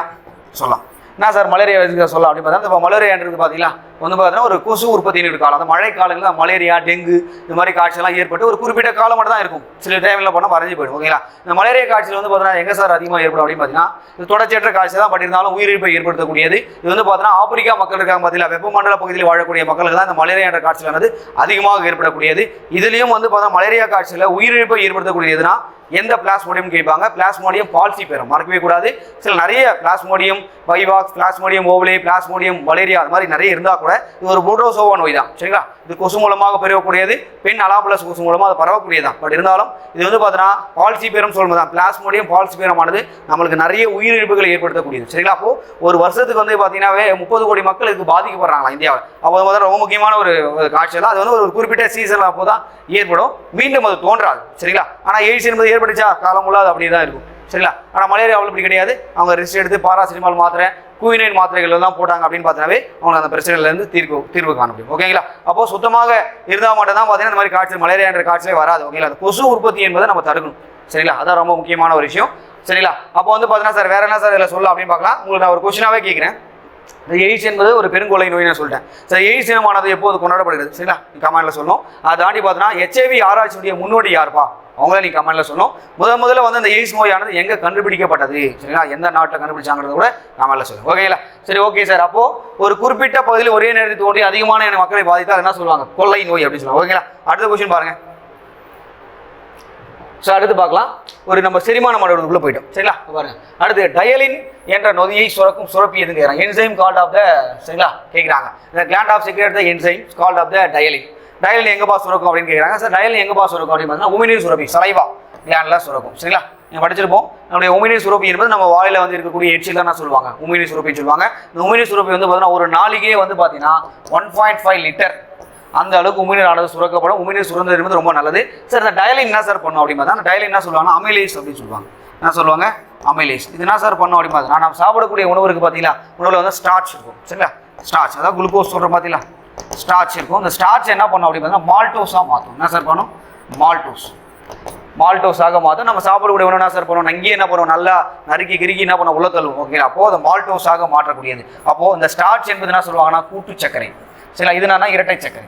சொல்லலாம். என்ன சார் மலேரியா எதுக்கு சொல்லலாம் அப்படின்னு பார்த்தா இப்போ மலேரியான்றது பார்த்தீங்களா? வந்து பார்த்தீங்கன்னா ஒரு கொசு உற்பத்தியின் காலம் அந்த மழை காலங்களில் மலேரியா டெங்கு இந்த மாதிரி காய்ச்சல்லாம் ஏற்பட்டு ஒரு குறிப்பிட்ட காலம் மட்டும் தான் இருக்கும். சில டைமில் போனால் மறைஞ்சு போயிடும். ஓகேங்களா இந்த மலேரியா காய்ச்சல் வந்து பார்த்தீங்கன்னா எங்கே சார் அதிகமாக ஏற்படும் அப்படின்னு பார்த்தீங்கன்னா இது தொடர்ச்சியற்ற காய்ச்சல் தான் பட் இருந்தாலும் உயிரிழப்பை ஏற்படுத்தக்கூடியது. இது வந்து பார்த்தீங்கன்னா ஆப்பிரிக்கா மக்கள் இருக்காங்க பார்த்தீங்களா வெப்பமண்டல பகுதியில் வாழக்கூடிய மக்களுக்கு தான் இந்த மலேரியா என்ற காய்ச்சலானது அதிகமாக ஏற்படக்கூடியது. இதுலேயும் வந்து பார்த்தீங்கன்னா மலேரியா காய்ச்சலில் உயிரிழப்பை ஏற்படுத்தக்கூடியதுன்னா எந்த பிளாஸ்மோடியம் கேட்பாங்க. பிளாஸ்மோடியம் பால்சி பேரும். மறக்கவே கூடாது. சில நிறைய plasmodium vivax plasmodium ovale plasmodium malaria அது மாதிரி நிறைய இருந்தால் கூட இது ஒரு புரோசோவா நோய் தான் சரிங்களா? இது கொசு மூலமாக பரவக்கூடியது பெண் அலாபுலஸ் கொசு மூலமாக அது பரவக்கூடியதான் பட் இருந்தாலும் இது வந்து பார்த்தீங்கன்னா பால்சி பேரம் சொல்வது தான் பிளாஸ்மோடியம் பால்சி பேரமானது நம்மளுக்கு நிறைய உயிரிழப்புகளை ஏற்படுத்தக்கூடியது. சரிங்களா? அப்போ ஒரு வருஷத்துக்கு வந்து பார்த்தீங்கன்னாவே முப்பது கோடி மக்கள் இதுக்கு பாதிக்கப்படுறாங்களா இந்தியாவில்? அப்போ முதல்ல ரொம்ப முக்கியமான ஒரு ஒரு காட்சி தான் அது வந்து ஒரு குறிப்பிட்ட சீசன் அப்போ தான் ஏற்படும். மீண்டும் அது தோன்றாது. சரிங்களா? ஆனால் எய்ட்ஸ் என்பது ஏற்பட்டுச்சா? காலம் உள்ளாது அப்படியே தான் இருக்கும். சரிங்களா? ஆனால் மலேரியாவில் இப்படி கிடையாது. அவங்க ரெஸ்ட் எடுத்து பாராசிட்டமால் மாத்திரை குயினைன் மாத்திரைகள் எல்லாம் போட்டாங்க அப்படின்னு பார்த்தீங்கன்னாவே அவங்க அந்த பிரச்சனையிலேருந்து தீர்வு தீர்வு காண முடியும் ஓகேங்களா? அப்போ சுத்தமாக இருந்தால் மட்டும் தான் பார்த்தீங்கன்னா இந்த மாதிரி காய்ச்சல் மலேரியான்ற காய்ச்சலே வராது. ஓகேங்களா? அந்த கொசு உற்பத்தி என்பதை நம்ம தடுக்கணும். சரிங்களா? அதான் ரொம்ப முக்கியமான ஒரு விஷயம். சரிங்களா? அப்போ வந்து பார்த்தீங்கன்னா சார் வேற என்ன சார் இதில் சொல்ல அப்படின்னு பார்க்கலாம். உங்களுக்கு நான் ஒரு கொஷினாவே கேட்குறேன். எய்ட்ஸ் என்பது ஒரு பெருங்கொலை நோய் நான் சொல்லிட்டேன் சார் எய்ட்ஸ் தினமானது எப்போது கொண்டாடப்படுகிறது? சரிங்களா? நீ கமெண்ட்ல சொல்லணும். அதை தாண்டி பார்த்தோன்னா ஹெச்ஐவி ஆராய்ச்சியுடைய முன்னோடி யார்ப்பா அவங்கள நீ கமெண்ட்ல சொல்லணும். முதல் முதல்ல வந்து இந்த எய்ட்ஸ் நோயானது எங்கே கண்டுபிடிக்கப்பட்டது? சரிங்களா? எந்த நாட்டில் கண்டுபிடிச்சாங்கிறது கூட கமெண்ட்ல சொல்லுங்க ஓகேங்களா? சரி ஓகே சார். அப்போ ஒரு குறிப்பிட்ட பகுதியில் ஒரே நேரத்தில் தோன்றி அதிகமான மக்களை பாதித்தால் என்ன சொல்லுவாங்க? கொள்ளை நோய் அப்படின்னு சொல்லுவாங்க. ஓகேங்களா? அடுத்த கொஸ்டின் பாருங்க. ஸோ அடுத்து பார்க்கலாம். ஒரு நம்ம செரிமான மண்டலத்துக்குள்ள போயிட்டோம். சரிங்களா? பாருங்க. அடுத்து டயலின் என்ற நொதியை சுரக்கும் சுரப்பி எதுன்னு கேட்குறாங்க என்சைம் கால்ட் ஆஃப் த சரிங்களா? கேட்குறாங்க இந்த gland of secrete the enzyme called of the ptyalin ptyalin pass சுரக்கும் அப்படின்னு கேட்குறாங்க சார் டயலின் எங்கே பாஸ் சுரக்கும் அப்படின்னு பார்த்தீங்கன்னா உமினீர் சுரப்பி சலைவா கிளாண்ட்ல சுரக்கும். சரிங்களா? நீங்கள் படிச்சிருப்போம். நம்முடைய உமினீர் சுரப்பி என்பது நம்ம வாயில் வந்து இருக்கக்கூடிய எச்சில் தான் சொல்லுவாங்க. உமினீர் சுரப்பின்னு சொல்லுவாங்க. இந்த உமினி சுரப்பி வந்து பார்த்தீங்கன்னா ஒரு நாளைக்கே வந்து பார்த்தீங்கன்னா ஒன் பாயிண்ட் ஃபைவ் லிட்டர் அந்த அளவுக்கு உமிழ்நீர் ஆனது சுரக்கப்படும். உமிழ்நீர் சுரந்தது என்பது ரொம்ப நல்லது. சார் இந்த டயலின் என்ன சார் பண்ணும் அப்படின்னு பார்த்தா அந்த டயலின் என்ன சொல்லுவாங்கன்னா அமிலேஸ் அப்படின்னு சொல்லுவாங்க. என்ன சொல்லுவாங்க? அமிலேஸ் இது என்ன சார் பண்ணும் அப்படின்னு நான் நம்ம சாப்பிடக்கூடிய உணவு பார்த்தீங்களா உணவில் வந்து ஸ்டார்ச் இருக்கும். சரிங்களா? ஸ்டார்ச் அதாவது குளுக்கோஸ் சொல்கிறோம் பார்த்தீங்களா ஸ்டார்ச் இருக்கும். இந்த ஸ்டார்ச் என்ன பண்ணும் அப்படின்னு பார்த்தா மால்டோஸாக மாற்றும் என்ன சார் பண்ணும்? மால்டோஸ் மால்டோஸாக மாற்றும் நம்ம சாப்பிடக்கூடிய உணவு என்ன சார் பண்ணுவோம் இங்கேயே என்ன பண்ணுவோம் நல்லா நறுக்கி கிறுக்கி என்ன பண்ணுவோம் உள்ள தள்ளுவோம். ஓகேங்களா? அந்த மால்டோஸாக மாற்றக்கூடியது. அப்போது இந்த ஸ்டார்ச் என்பது என்ன சொல்லுவாங்கன்னா கூட்டு சர்க்கரை. சரிங்களா? இது என்னன்னா இரட்டை சர்க்கரை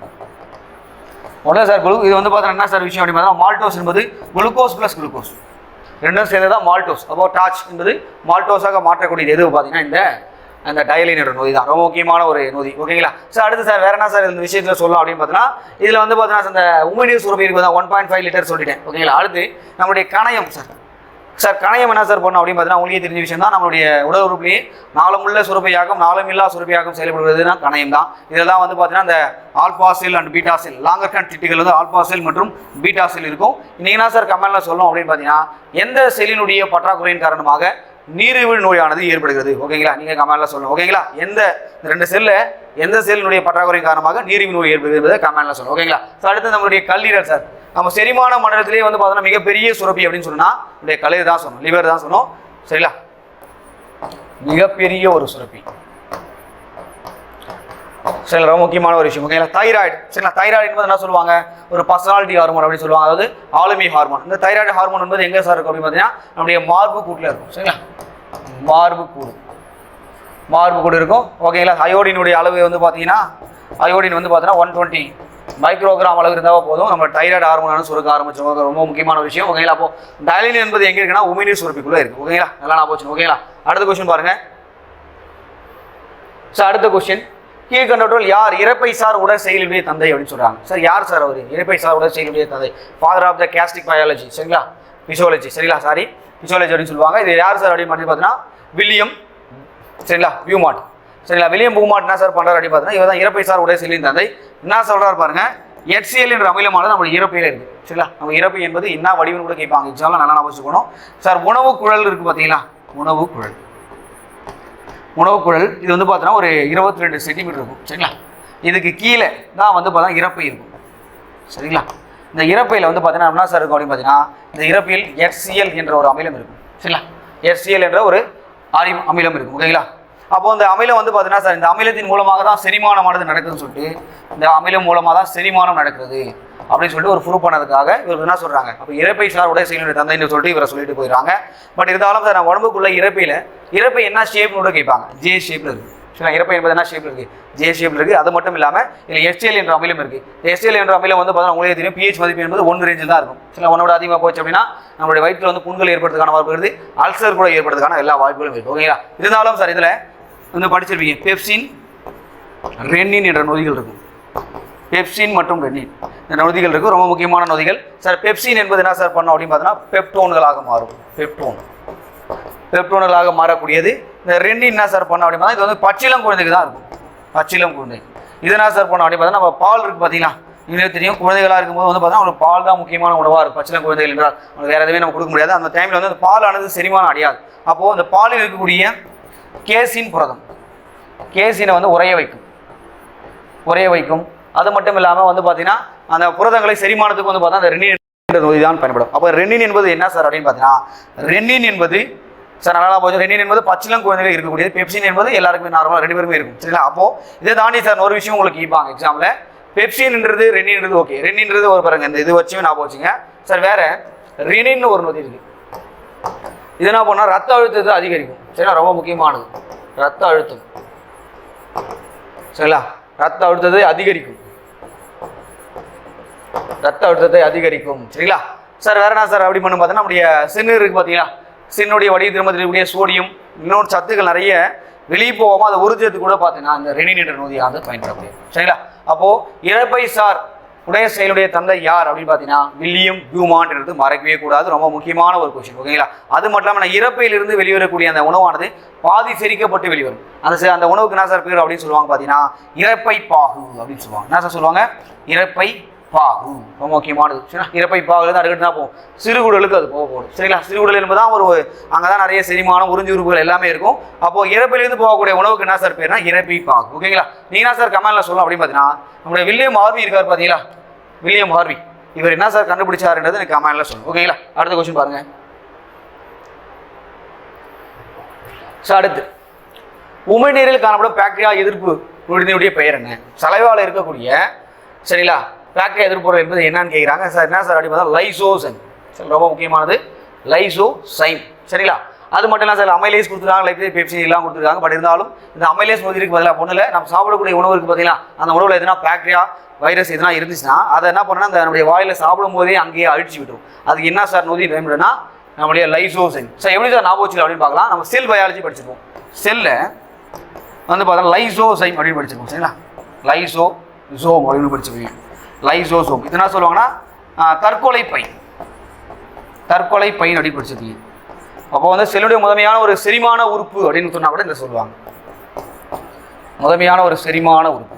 உடனே சார் குளு இது வந்து பார்த்தீங்கன்னா என்ன சார் விஷயம் அப்படின்னு பார்த்தா மால்டோஸ் என்பது குளுக்கோஸ் ப்ளஸ் குளுக்கோஸ் ரெண்டும் சேர்ந்து தான் மால்டோஸ் அப்போ டாச் என்பது மால்டோஸாக மாற்றக்கூடியது. எது பார்த்தீங்கன்னா இந்த அந்த டயலினோட நொதி தான் ரொம்ப முக்கியமான ஒரு நொதி ஓகேங்களா சார் அடுத்து சார் வேற என்ன சார் இந்த விஷயத்தில் சொல்லலாம் அப்படின்னு பார்த்தீங்கன்னா இதில் வந்து பார்த்தீங்கன்னா இந்த உமிழ்நீர் சுரப்பி இருக்குது ஒன் பாயிண்ட் ஃபைவ் லிட்டர் சொல்லிட்டேன். ஓகேங்களா அடுத்து நம்மளுடைய கணையம் சார் சார் கணையம் என்ன சார் பண்ணும் அப்படின்னு பார்த்தீங்கன்னா உங்களுக்கே தெரிஞ்ச விஷயம் தான் நம்மளுடைய உடல் உறுப்பிலேயே நாளமுள்ள சுரப்பியாகும் நாளமில்லா சுரப்பியாகும் செயல்படுவதுனா கணையம் தான் இதெல்லாம் வந்து பார்த்தீங்கன்னா இந்த ஆல்பாசில் அண்ட் பீட்டாசில் லாங்கர் கன் டிட்டுகள் வந்து ஆல்பாசில் மற்றும் பீட்டா செல் இருக்கும். இன்றைக்கி என்ன சார் கமெண்டில் சொல்லணும் அப்படின்னு பார்த்தீங்கன்னா எந்த செல்லினுடைய பற்றாக்குறையின் காரணமாக நீரிழிவு நோயானது ஏற்படுகிறது? ஓகேங்களா? நீங்கள் கமெண்ட்ல சொல்லணும். ஓகேங்களா? எந்த இந்த ரெண்டு செல்ல எந்த செல்லினுடைய பற்றாக்குறையின் காரணமாக நீரிழிவு நோய் ஏற்படுகிறது என்பதை கமெண்ட்ல சொல்லணும். ஓகேங்களா? ஸோ அடுத்து நம்மளுடைய கல்லீரல் சார். நம்ம செரிமான மண்டலத்திலேயே வந்து பார்த்தோன்னா மிகப்பெரிய சுரப்பி அப்படின்னு சொன்னால் நம்முடைய கலை தான் சொன்னோம் லிவர் தான் சொன்னோம். சரிங்களா? மிகப்பெரிய ஒரு சுரப்பி. சரி ரொம்ப முக்கியமான ஒரு விஷயம். ஓகேங்களா? தைராய்டு. சரிங்களா? தைராய்டு என்பது என்ன சொல்லுவாங்க? ஒரு பர்சனாலிட்டி ஹார்மோன் அப்படின்னு சொல்லுவாங்க. அதாவது ஆளுமை ஹார்மோன் இந்த தைராய்டு ஹார்மோன் என்பது எங்கே சார் இருக்கும் அப்படின்னு பார்த்தீங்கன்னா நம்முடைய மார்பு கூட்டில் இருக்கும். சரிங்களா? மார்பு கூடு. மார்பு கூடு இருக்கும். ஓகேங்களா? அயோடினுடைய அளவு வந்து பார்த்தீங்கன்னா அயோடின் வந்து பார்த்தீங்கன்னா ஒன் டுவெண்ட்டி மைக்ரோகிராம் அளவு இருந்தால் போதும். நம்ம டைராய்டு ஹார்மோனான சுருக்க ஆரம்பிச்சிருவோம். ரொம்ப முக்கியமான விஷயம். ஓகேங்களா? அப்போ டயலின் என்பது எங்கே இருக்குன்னா உமிநீர் சுரப்பிக்குள்ளே இருக்குது ஓகேங்களா? நல்லா நான் போச்சு ஓகேங்களா? அடுத்த கொஸ்டின் பாருங்க. சார் அடுத்த கொஸ்டின் கீழ்கண்டவர்கள் யார் இறப்பை சார் உடல் செயலுடைய தந்தை அப்படின்னு சொல்கிறாங்க சார் யார் சார் அவர்? இறப்பை சார் உடல் செயலுடைய தந்தை. ஃபாதர் ஆஃப் த கேஸ்டிக் பயாலஜி சரிங்களா? பிசோலஜி சரிங்களா? சாரி பிசோலஜி அப்படின்னு சொல்லுவாங்க. இது யார் சார் அப்படின்னு பார்த்தீங்கன்னா வில்லியம் சரிங்களா? வியூமாட் சரிங்களா? வில்லியம் பூமாட் என்ன சார் பண்றாரு அப்படின்னு பார்த்தீங்கன்னா இவர் தான் இறப்பை சார் உடைய செல்லின் தந்தை. என்ன சொல்றாரு பாருங்க? எட்சியல் என்ற அமிலமானது நம்ம இறப்பையில இருக்கு. சரிங்களா? நம்ம இறப்பை என்பது என்ன வடிவம் கூட கேட்பாங்க. எக்ஸாம்ல நல்லா ஞாபகம் வச்சுக்கணும். சார் உணவு குழல் இருக்கு பார்த்தீங்களா உணவு குழல். உணவு குழல் இது வந்து பார்த்தோன்னா ஒரு இருபத்தி ரெண்டு சென்டிமீட்டர் இருக்கும். சரிங்களா? இதுக்கு கீழே தான் வந்து பார்த்தா இறப்பை இருக்கும். சரிங்களா? இந்த இறப்பையில் வந்து பார்த்தீங்கன்னா என்ன சார் இருக்கும் அப்படின்னு பார்த்தீங்கன்னா இந்த இறப்பையில் HCl என்ற ஒரு அமிலம் இருக்கும். சரிங்களா? HCl என்ற ஒரு அரி அமிலம் இருக்கும். ஓகேங்களா? அப்போ அந்த அமிலம் வந்து பார்த்தீங்கன்னா சார் இந்த அமிலத்தின் மூலமாக தான் செரிமானமானது நடக்குதுன்னு சொல்லிட்டு இந்த அமிலம் மூலமாக தான் செரிமானம் நடக்குது அப்படின்னு சொல்லிட்டு ஒரு ப்ரூவ் பண்ணதுக்காக இவர் என்ன சொல்கிறாங்க அப்போ இறப்பை சார் உடைய செயலுடைய தந்தைன்னு சொல்லிட்டு இவரை சொல்லிட்டு போயிடுறாங்க. பட் இருந்தாலும் சார் நான் உடம்புக்குள்ள இறப்பையில் இறப்பை என்ன ஷேப்னு கூட கேட்பாங்க. ஜே ஷேப்பில் இருக்குது சரிங்களா? இறப்பை என்பது என்ன ஷேப்ல இருக்கு? ஜே ஷேப்ல இருக்கு. அது மட்டும் இல்லாமல் இதில் எஸ்டிஎல் என்ற அமிலம் இருக்கு. எஸ்டிஎல் என்ற அமிலம் வந்து பார்த்தீங்கன்னா உங்களுக்கு தெரியும். பிஹெச் மதிப்பு என்பது ஒன்று ரேஞ்சில் தான் இருக்கும். சில ஒன்னோட அதிகமாக போச்சு அப்படின்னா நம்மளுடைய வயிற்றில் வந்து புண்கள் ஏற்படுறதுக்கான வாய்ப்பு இருக்குது அல்சர் கூட ஏற்படுறதுக்கான எல்லா வாய்ப்புகளும் இருக்கு. ஓகேங்களா இருந்தாலும் சார் இதில் வந்து படிச்சிருப்பீங்க. பெப்சின் ரென்னின் என்ற நொதிகள் இருக்கும். பெப்சின் மற்றும் ரென்னின் இந்த நொதிகள் இருக்கும். ரொம்ப முக்கியமான நொதிகள். சார் பெப்சின் என்பது என்ன சார் பண்ணோம் அப்படின்னு பார்த்தீங்கன்னா பெப்டோன்களாக மாறும். பெப்டோன். பெப்டோன்களாக மாறக்கூடியது. இந்த ரென்னின் என்ன சார் பண்ணோம் அப்படின்னு பார்த்தா இது வந்து பச்சிலம் குழந்தைக்கு தான் இருக்கும். பச்சிலம் குழந்தை. இது என்ன சார் பண்ணோம் அப்படின்னு பார்த்தா நம்ம பால் இருக்கு பார்த்தீங்களா? நீங்களே தெரியும் குழந்தைகளாக இருக்கும்போது வந்து பார்த்தீங்கன்னா ஒரு பால் தான் முக்கியமான உணவாக இருக்கும். பச்சிலம் குழந்தைகள் என்றால். வேறு எதுவுமே நம்ம கொடுக்க முடியாது. அந்த டைமில் வந்து அந்த பாலானது செரிமானம் அடையாது. அப்போது அந்த பாலில் இருக்கக்கூடிய கேசின் புரதம். கேசினை வந்து உறைய வைக்கும். உறைய வைக்கும். அது மட்டும் இல்லாமல் வந்து பார்த்தீங்கன்னா அந்த புரதங்களை செரிமானத்துக்கு வந்து பார்த்தா அந்த ரெனின் நோய் தான் பயன்படும். அப்போ ரெனின் என்பது என்ன சார் அப்படின்னு பார்த்தீங்கன்னா ரெனின் என்பது சார் நல்லா போச்சு. ரெனின் என்பது பச்சிலம் குழந்தைகள் இருக்கக்கூடியது. பெப்சின் என்பது எல்லாருக்குமே நார்மலாக ரெண்டு பேருமே இருக்கும். சரிங்களா? அப்போ இதை தாண்டி சார் ஒரு விஷயம் உங்களுக்கு கேட்பாங்க எக்ஸாமில் பெப்சின்ன்றது ரெனின்றது ஓகே ரெனின்றது ஒரு பாருங்க இந்த இது வச்சுமே நான் போச்சுங்க. சார் வேற ரெனின்னு ஒரு நொதி இருக்குது இது என்ன பண்ணால் ரத்த அழுத்தத்தை அதிகரிக்கும். சரிங்களா ரொம்ப முக்கியமானது. ரத்த அழுத்தம். சரிங்களா? ரத்த அழுத்தத்தை அதிகரிக்கும். ரத்த அழுத்தத்தை அதிகரிக்கும். சரிங்களா? சார் வேற என்ன சார் அப்படி பண்ணு பார்த்தீங்கன்னா நம்முடைய சின்னு இருக்குது பார்த்தீங்களா? சின்னுடைய வடிவ திரும்பத்தில் இருக்கக்கூடிய சோடியம் இன்னொரு சத்துக்கள் நிறைய வெளியே போகாமல் அதை உறுதியத்துக்கு கூட பார்த்தீங்கன்னா அந்த ரெனின் என்ற நோதியானது பயன்படக்கூடியது சரிங்களா? அப்போது இறப்பை சார் உடைய செயலுடைய தந்தை யார் அப்படின்னு பார்த்தீங்கன்னா வில்லியம் பியூமான்றது மறக்கவே கூடாது. ரொம்ப முக்கியமான ஒரு கொஸ்டின் ஓகேங்களா அது மட்டும் இல்லாமல் நான் இறப்பையிலிருந்து வெளிவரக்கூடிய அந்த உணவானது பாதி செரிக்கப்பட்டு வெளிவரும். அந்த செ- அந்த உணவுக்கு என்ன சார் பேர் அப்படின்னு சொல்லுவாங்க பார்த்தீங்கன்னா இறப்பை பாகு அப்படின்னு சொல்லுவாங்க. என்ன சார் சொல்லுவாங்க? இறப்பை பாகு ரொம்ப முக்கியமானது. சரிங்களா இறப்பை பாகுலேருந்து அடுக்கிட்டு தான் போகும். சிறுகுடலுக்கு அது போக போகும் சரிங்களா? சிறுகுடல் என்பது தான் ஒரு அங்கே தான் நிறைய செரிமானம் உறிஞ்சு உறுப்புகள் எல்லாமே இருக்கும். அப்போது இறப்பிலிருந்து போகக்கூடிய உணவுக்கு என்ன சார் பேர்னா இறப்பை பாகு. ஓகேங்களா? நீங்கள் என்ன சார் கமெண்ட்ல சொல்லலாம் அப்படின்னு பார்த்தீங்கன்னா நம்மளுடைய வில்லியம் ஹார்வி இருக்கார் பார்த்தீங்களா? William Harvey. இவர் என்ன சார் கண்டுபிடிச்சாருன்றது எனக்கு கமெண்ட்ல சொல்லணும் ஓகேங்களா? அடுத்த கொஸ்டின் பாருங்க. ஸோ அடுத்து. உமிழ்நீரில் காணப்படும் பாக்டீரியா எதிர்ப்பு நொடியினுடைய பெயர் என்ன? சலைவால இருக்கக்கூடிய சரிங்களா? பாக்டீரியா எதிர்ப்பு என்பது என்னன்னு கேட்குறாங்க சார் என்ன சார் அப்படி பார்த்தா லைசோசன். சரி ரொம்ப முக்கியமானது லைசோ சைம் சரிங்களா? அது மட்டும் இல்லை சார் அமைலேஸ் கொடுத்துருக்காங்க லைஃப் பெப்சி எல்லாம் கொடுத்துருக்காங்க. பட் இருந்தாலும் இந்த அமைலேஸ் நொதிக்கு பதிலாக ஒன்றும் நம்ம சாப்பிடக்கூடிய உணவு இருக்குது பார்த்தீங்களா அந்த உணவில் எதுனா பாக்டீரியா வைரஸ் எதுனா இருந்துச்சுன்னா அதை என்ன பண்ணா அந்த நம்முடைய வாயில் சாப்பிடும் போதே அங்கேயே அழிச்சு விட்டுரும். அதுக்கு என்ன சார் நொதி பயன்படுனா நம்மளுடைய லைசோசைன். சார் எப்படி சார் ஞாபகம் அப்படின்னு பார்க்கலாம். நம்ம செல் பயாலஜி படிச்சிருப்போம். செல்ல வந்து பார்த்தா லைசோசைம் அப்படின்னு படிச்சிருக்கோம் சரிங்களா? லைசோ ஜோம் அப்படின்னு படிச்சிருக்கீங்க லைசோசோம். இது என்ன சொல்லுவாங்கன்னா தற்கொலை பை தற்கொலை பையன் அப்படின்னு படிச்சிருக்கீங்க. அப்போ வந்து செல்லுடைய முதன்மையான ஒரு செரிமான உறுப்பு அப்படின்னு சொன்னால் கூட இந்த சொல்லுவாங்க. முதன்மையான ஒரு செரிமான உறுப்பு.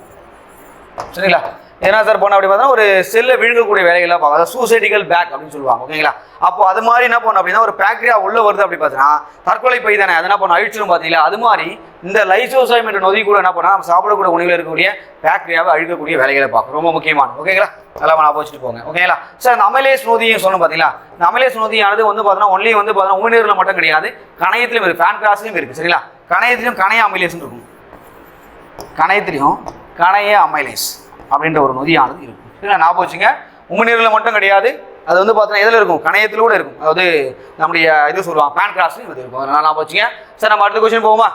சரிங்களா? என்ன சார் பண்ணோம் அப்படி பார்த்தா ஒரு செல்லை விழுங்கக்கூடிய வேலைகளை பார்க்கும் அதாவது சூசைடிக்கல் பேக் அப்படின்னு சொல்லுவாங்க ஓகேங்களா? அப்போ அது மாதிரி என்ன பண்ணும் அப்படின்னா ஒரு பாக்டீரியா உள்ள வருது அப்படி பார்த்தீங்கன்னா தற்கொலை பை தானே அது என்ன பண்ணும் அழிச்சிடும் பார்த்தீங்களா? அது மாதிரி இந்த லைசோசைம் என்ற நொதி கூட என்ன பண்ணா நம்ம சாப்பிடக்கூடிய உணவில் இருக்கக்கூடிய பாக்டீரியாவை அழிக்கக்கூடிய வேலைகளை பார்க்கும் ரொம்ப முக்கியமான ஓகேங்களா? நல்லா நான் வச்சுட்டு போங்க ஓகேங்களா? சார் இந்த அமலேஸ் நொதியும் சொன்னோம் பார்த்தீங்களா? இந்த அமலேஸ் நொதியானது வந்து பார்த்தீங்கன்னா ஒன்லி வந்து பார்த்தீங்கன்னா உமிழ்நீரில் மட்டும் கிடையாது கணையத்திலும் இருக்குது ஃபேன் கிராஸ்லையும் இருக்குது சரிங்களா? கணையத்திலும் கணைய அமலேஸ் இருக்கும். கணையத்திலையும் கணைய அமைலேஸ் அப்படின்ற ஒரு நொதியானது இருக்கும். இல்லை ஞாபகம் வச்சுங்க உமிழ்நீரில் மட்டும் கிடையாது. அது வந்து பார்த்தீங்கன்னா எதில் இருக்கும். கணையத்தில் கூட இருக்கும். அதாவது நம்முடைய இது சொல்லுவாங்க பேன் கிராஸ்லையும் இது இருக்கும். அதனால் ஞாபகம் வச்சுங்க சார் நம்ம அடுத்த கொஸ்டின் போவோமா?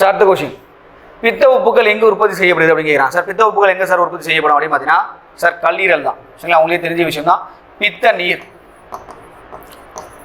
சார் அடுத்த கொஸ்டின் பித்த உப்புகள் எங்கே உற்பத்தி செய்யப்படுது அப்படின்னு கேட்குறான் சார் பித்த உப்புகள் எங்கே சார் உற்பத்தி செய்யப்படும் அப்படின்னு பார்த்தீங்கன்னா சார் கல்லீரல் தான். சரிங்களா? உங்களுக்கு தெரிஞ்ச விஷயம் தான் பித்த நீர்.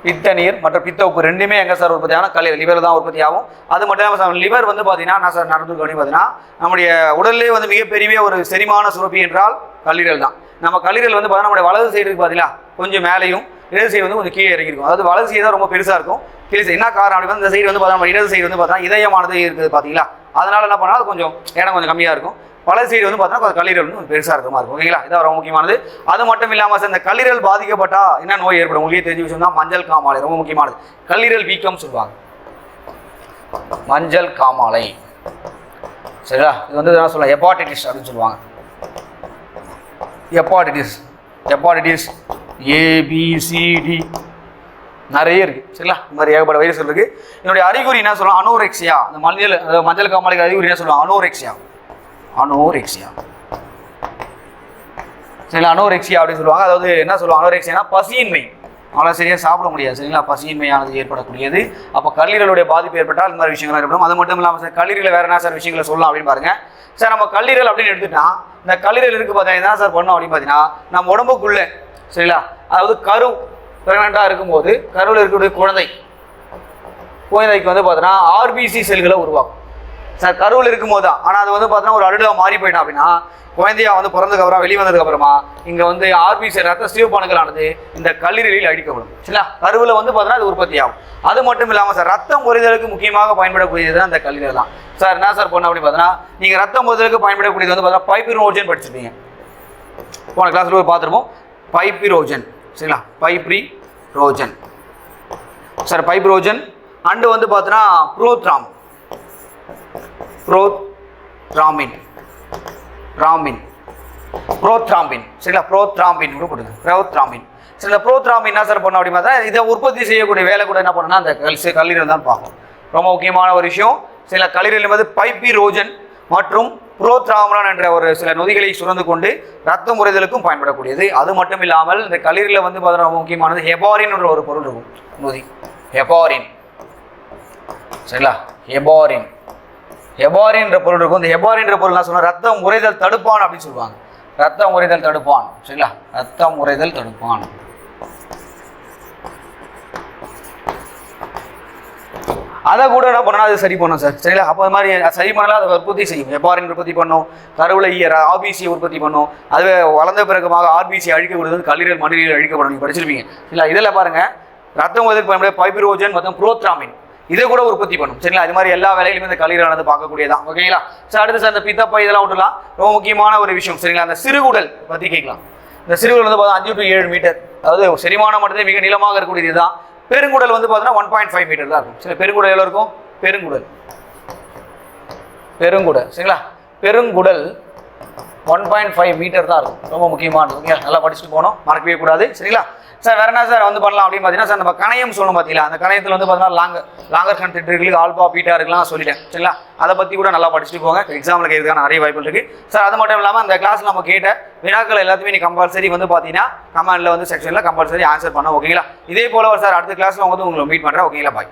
பித்த நீர் மற்றும் பித்த உப்பு ரெண்டுமே எங்கே சார் உற்பத்தி ஆகும் கல்லீரல் லிவர் தான் உற்பத்தி ஆகும். அது மட்டும் இல்லாமல் சார் லிவர் வந்து பார்த்தீங்கன்னா நான் சார் நடந்து அப்படின்னு பார்த்தீங்கன்னா நம்முடைய உடல்லே வந்து மிகப்பெரிய ஒரு செரிமான சுரப்பி என்றால் கல்லீரல் தான். நம்ம கல்லீரல் வந்து பார்த்தீங்கன்னா நம்முடைய வலது சைடு பார்த்தீங்களா கொஞ்சம் மேலேயும் இடது சைடு வந்து கொஞ்சம் கீழே இறங்கிருக்கும் அதாவது வலது சைடு தான் ரொம்ப பெருசாக இருக்கும். கீழே சைடு என்ன காரணம் அப்படி இந்த சைடு வந்து பார்த்தா நம்ம இடது சைடு வந்து பார்த்தா இதயமானது இருக்குது பார்த்தீங்களா அதனால என்ன பண்ணால் அது கொஞ்சம் இடம் கொஞ்சம் கம்மியாக இருக்கும். வலது சைடு வந்து பார்த்தோன்னா கல்லீரல் வந்து பெருசாக இருக்கிற மாதிரி இருக்கும். ஓகேங்களா? இது ரொம்ப முக்கியமானது. அது மட்டும் இல்லாமல் சார் இந்த கல்லீரல் பாதிக்கப்பட்டா என்ன நோய் ஏற்படும்? உங்களுக்கு தெரிஞ்ச விஷயம் தான் மஞ்சள் காமாலை. ரொம்ப முக்கியமானது. கல்லீரல் வீக்கம் சொல்லுவாங்க. மஞ்சள் காமாலை. சரிங்களா? இது வந்து என்ன சொல்லலாம் ஹெப்பாட்டிட்டிஸ் அப்படின்னு சொல்லுவாங்க. ஹெப்பாட்டிட்டிஸ் ஹெப்பாட்டிட்டிஸ் ஏபிசிடி நிறைய இருக்கு. சரிங்களா? இந்த மாதிரி ஏகப்பட்ட வைரஸ் இருக்கு. என்னுடைய அறிகுறி என்ன சொல்லலாம் அனோரெக்சியா. இந்த மஞ்சள் மஞ்சள் காமாலைக்கு அறிகுறி என்ன சொல்லுவாங்க? அனோரெக்சியா. அனோரெக்சியா. சரிங்களா? அனோரெக்சியா அப்படின்னு சொல்லுவாங்க. அதாவது என்ன சொல்லுவாங்க? அனோரெக்சியானா பசியின்மை. அவ்வளோ சரியாக சாப்பிட முடியாது. சரிங்களா? பசியின்மையானது ஏற்படக்கூடியது. அப்போ கல்லீரலுடைய பாதிப்பு ஏற்பட்டால் இந்த மாதிரி விஷயங்கள் ஏற்படும். அது மட்டும் இல்லாமல் சார் கல்லீரலில் வேறு என்ன சார் விஷயங்களை சொல்லலாம் அப்படின்னு பாருங்க. சார் நம்ம கல்லீரல் அப்படின்னு எடுத்துட்டா இந்த கல்லீரல் இருக்கு பார்த்தீங்கன்னா என்ன சார் பண்ணோம் அப்படின்னு பார்த்தீங்கன்னா நம்ம உடம்புக்குள்ளே சரிங்களா? அதாவது கரு பிரெக்னெண்ட்டாக இருக்கும்போது கருவில் இருக்கக்கூடிய குழந்தை குழந்தைக்கு வந்து பார்த்தீங்கன்னா ஆர்பிசி செல்களை உருவாக்கும். சார் கருவில் இருக்கும்போது தான் ஆனால் அது வந்து பார்த்தோன்னா ஒரு அருடாக மாறி போயிட்டான் அப்படின்னா குழந்தையா வந்து பிறந்ததுக்கு அப்புறம் வெளியே வந்ததுக்கு அப்புறமா இங்கே வந்து ஆர்பிசி ரத்த சிவப்பணுக்களானது இந்த கல்லீரலில் அடிக்கப்படும். சரிங்களா? கருவில் வந்து பார்த்தோன்னா அது உற்பத்தி ஆகும். அது மட்டும் இல்லாமல் சார் ரத்தம் குறைதலுக்கு முக்கியமாக பயன்படக்கூடியது தான் அந்த கல்லீரல் தான். சார் என்ன சார் பண்ண அப்படின்னு பார்த்தோன்னா நீங்கள் ரத்தம் குறைதலுக்கு பயன்படக்கூடியது வந்து பார்த்தீங்கன்னா பைப்பிரோஜன் படிச்சிருப்பீங்க. போன கிளாஸில் போய் பார்த்துருப்போம் பைப்பிரோஜன் சரிங்களா? Fibrinogen sir fibrinogen. அண்டு வந்து பார்த்தோன்னா ப்ரோத்ராம். புரோத் ராமின். ராமின். ப்ரோத்ராம்பின் சரிங்களா? ப்ரோத்ராம்பின் கூட கொடுங்க. ப்ரோத்ராம்பின் சில இந்த ப்ரோத்ராம்பின் என்ன சார் பண்ணோம் அப்படின்னா பார்த்தா இதை உற்பத்தி செய்யக்கூடிய வேலை கூட என்ன பண்ணணும்னா அந்த கல் கல்லீரல் தான் பார்க்கும் ரொம்ப முக்கியமான ஒரு விஷயம். சில கல்லீரல் என்பது பைப்பி ரோஜன் மற்றும் புரோத்ராமலன் என்ற ஒரு சில நொதிகளை சுரந்து கொண்டு ரத்த முறைதலுக்கும் பயன்படக்கூடியது. அது மட்டும் இல்லாமல் இந்த கல்லீரலில் வந்து பார்த்தீங்கன்னா ரொம்ப முக்கியமானது ஹெபாரின் என்ற ஒரு பொருள் இருக்கும். நொதி. ஹெபாரின். சரிங்களா? ஹெபாரின். ஹெபாரின் என்ற பொருள் இருக்கும். இந்த ஹெபாரின் என்ற பொருள் என்ன சொன்னா ரத்தம் உறைதல் தடுப்பான் அப்படின்னு சொல்லுவாங்க. ரத்தம் உறைதல் தடுப்பான். சரிங்களா? ரத்தம் உறைதல் தடுப்பான். அதை கூட என்ன பண்ணணும்? அது சரி பண்ணும் சார். சரிங்களா? அப்போ அது மாதிரி சரி பண்ணலாம் அதை உற்பத்தி செய்யும். ஹெபாரின் உற்பத்தி பண்ணும். கருவில ஆபிசியை உற்பத்தி பண்ணும். அது வளர்ந்த பிறகுமாக ஆர்பிசி அழிக்க வந்து கல்லீரல் மண்ணீரல் அழிக்கப்படும். நீங்கள் படிச்சிருப்பீங்க. இல்லை இதில் பாருங்க. ரத்தம் உதவி பயன்பட பைபிரோஜன் மற்றும் புரோத்ராமின். இதை கூட உற்பத்தி பண்ணும். சரிங்களா? அது மாதிரி எல்லா வேலையிலுமே இந்த கல்லீரலானது பார்க்கக்கூடியதான் ஓகேங்களா? சார் அடுத்து சார் இந்த பித்தப்பை இதெல்லாம் விட்டுலாம் ரொம்ப முக்கியமான ஒரு விஷயம். சரிங்களா? அந்த சிறுகுடல் பற்றி கேட்கலாம். இந்த சிறுகுடல் வந்து பார்த்தா அஞ்சு டு ஏழு மீட்டர் அதாவது செரிமானம் மட்டுமே மிக நீளமாக இருக்கக்கூடியது தான் பெருங்குடல் வந்து பார்த்தீங்கன்னா ஒன் பாயிண்ட் ஃபைவ் மீட்டர் தான் இருக்கும். சரி பெருங்குடல் எவ்வளோ இருக்கும்? பெருங்குடல். பெருங்குடல். சரிங்களா? பெருங்குடல் ஒன் பாயிண்ட் ஃபைவ் மீட்டர் தான் இருக்கும். ரொம்ப முக்கியமானது. ஓகே நல்லா படிச்சுட்டு போகணும். மறக்கவே கூடாது. சரிங்களா? சார் வேற என்ன சார் வந்து பண்ணலாம் அப்படின்னு பார்த்தீங்கன்னா சார் நம்ம கணையம் சொல்லணும் பார்த்தீங்களா? அந்த கணையத்தில் வந்து பார்த்தீங்கன்னா லாங் லாங்கர் கண்டென்ட் இருக்கு ஆல்பா பீட்டா இருக்கலாம் சொல்லிட்டேன். சரிங்களா? அதை பற்றி கூட நல்லா படிச்சுட்டு போங்க. எக்ஸாமில் கேட்கறதுக்கான நிறைய வாய்ப்புகள் இருக்கு. சார் அது மட்டும் இல்லாமல் அந்த கிளாஸ் நம்ம கேட்ட வினாக்கள் எல்லாத்தையுமே நீ கம்பல்சரி வந்து பார்த்தீங்கன்னா கமெண்டில் வந்து செக்ஷனில் கம்பல்சரி ஆன்சர் பண்ண ஓகேங்களா இதே போல சார் அடுத்த கிளாஸில் வந்து உங்களை மீட் பண்ணுறேன் ஓகேங்களா பாய்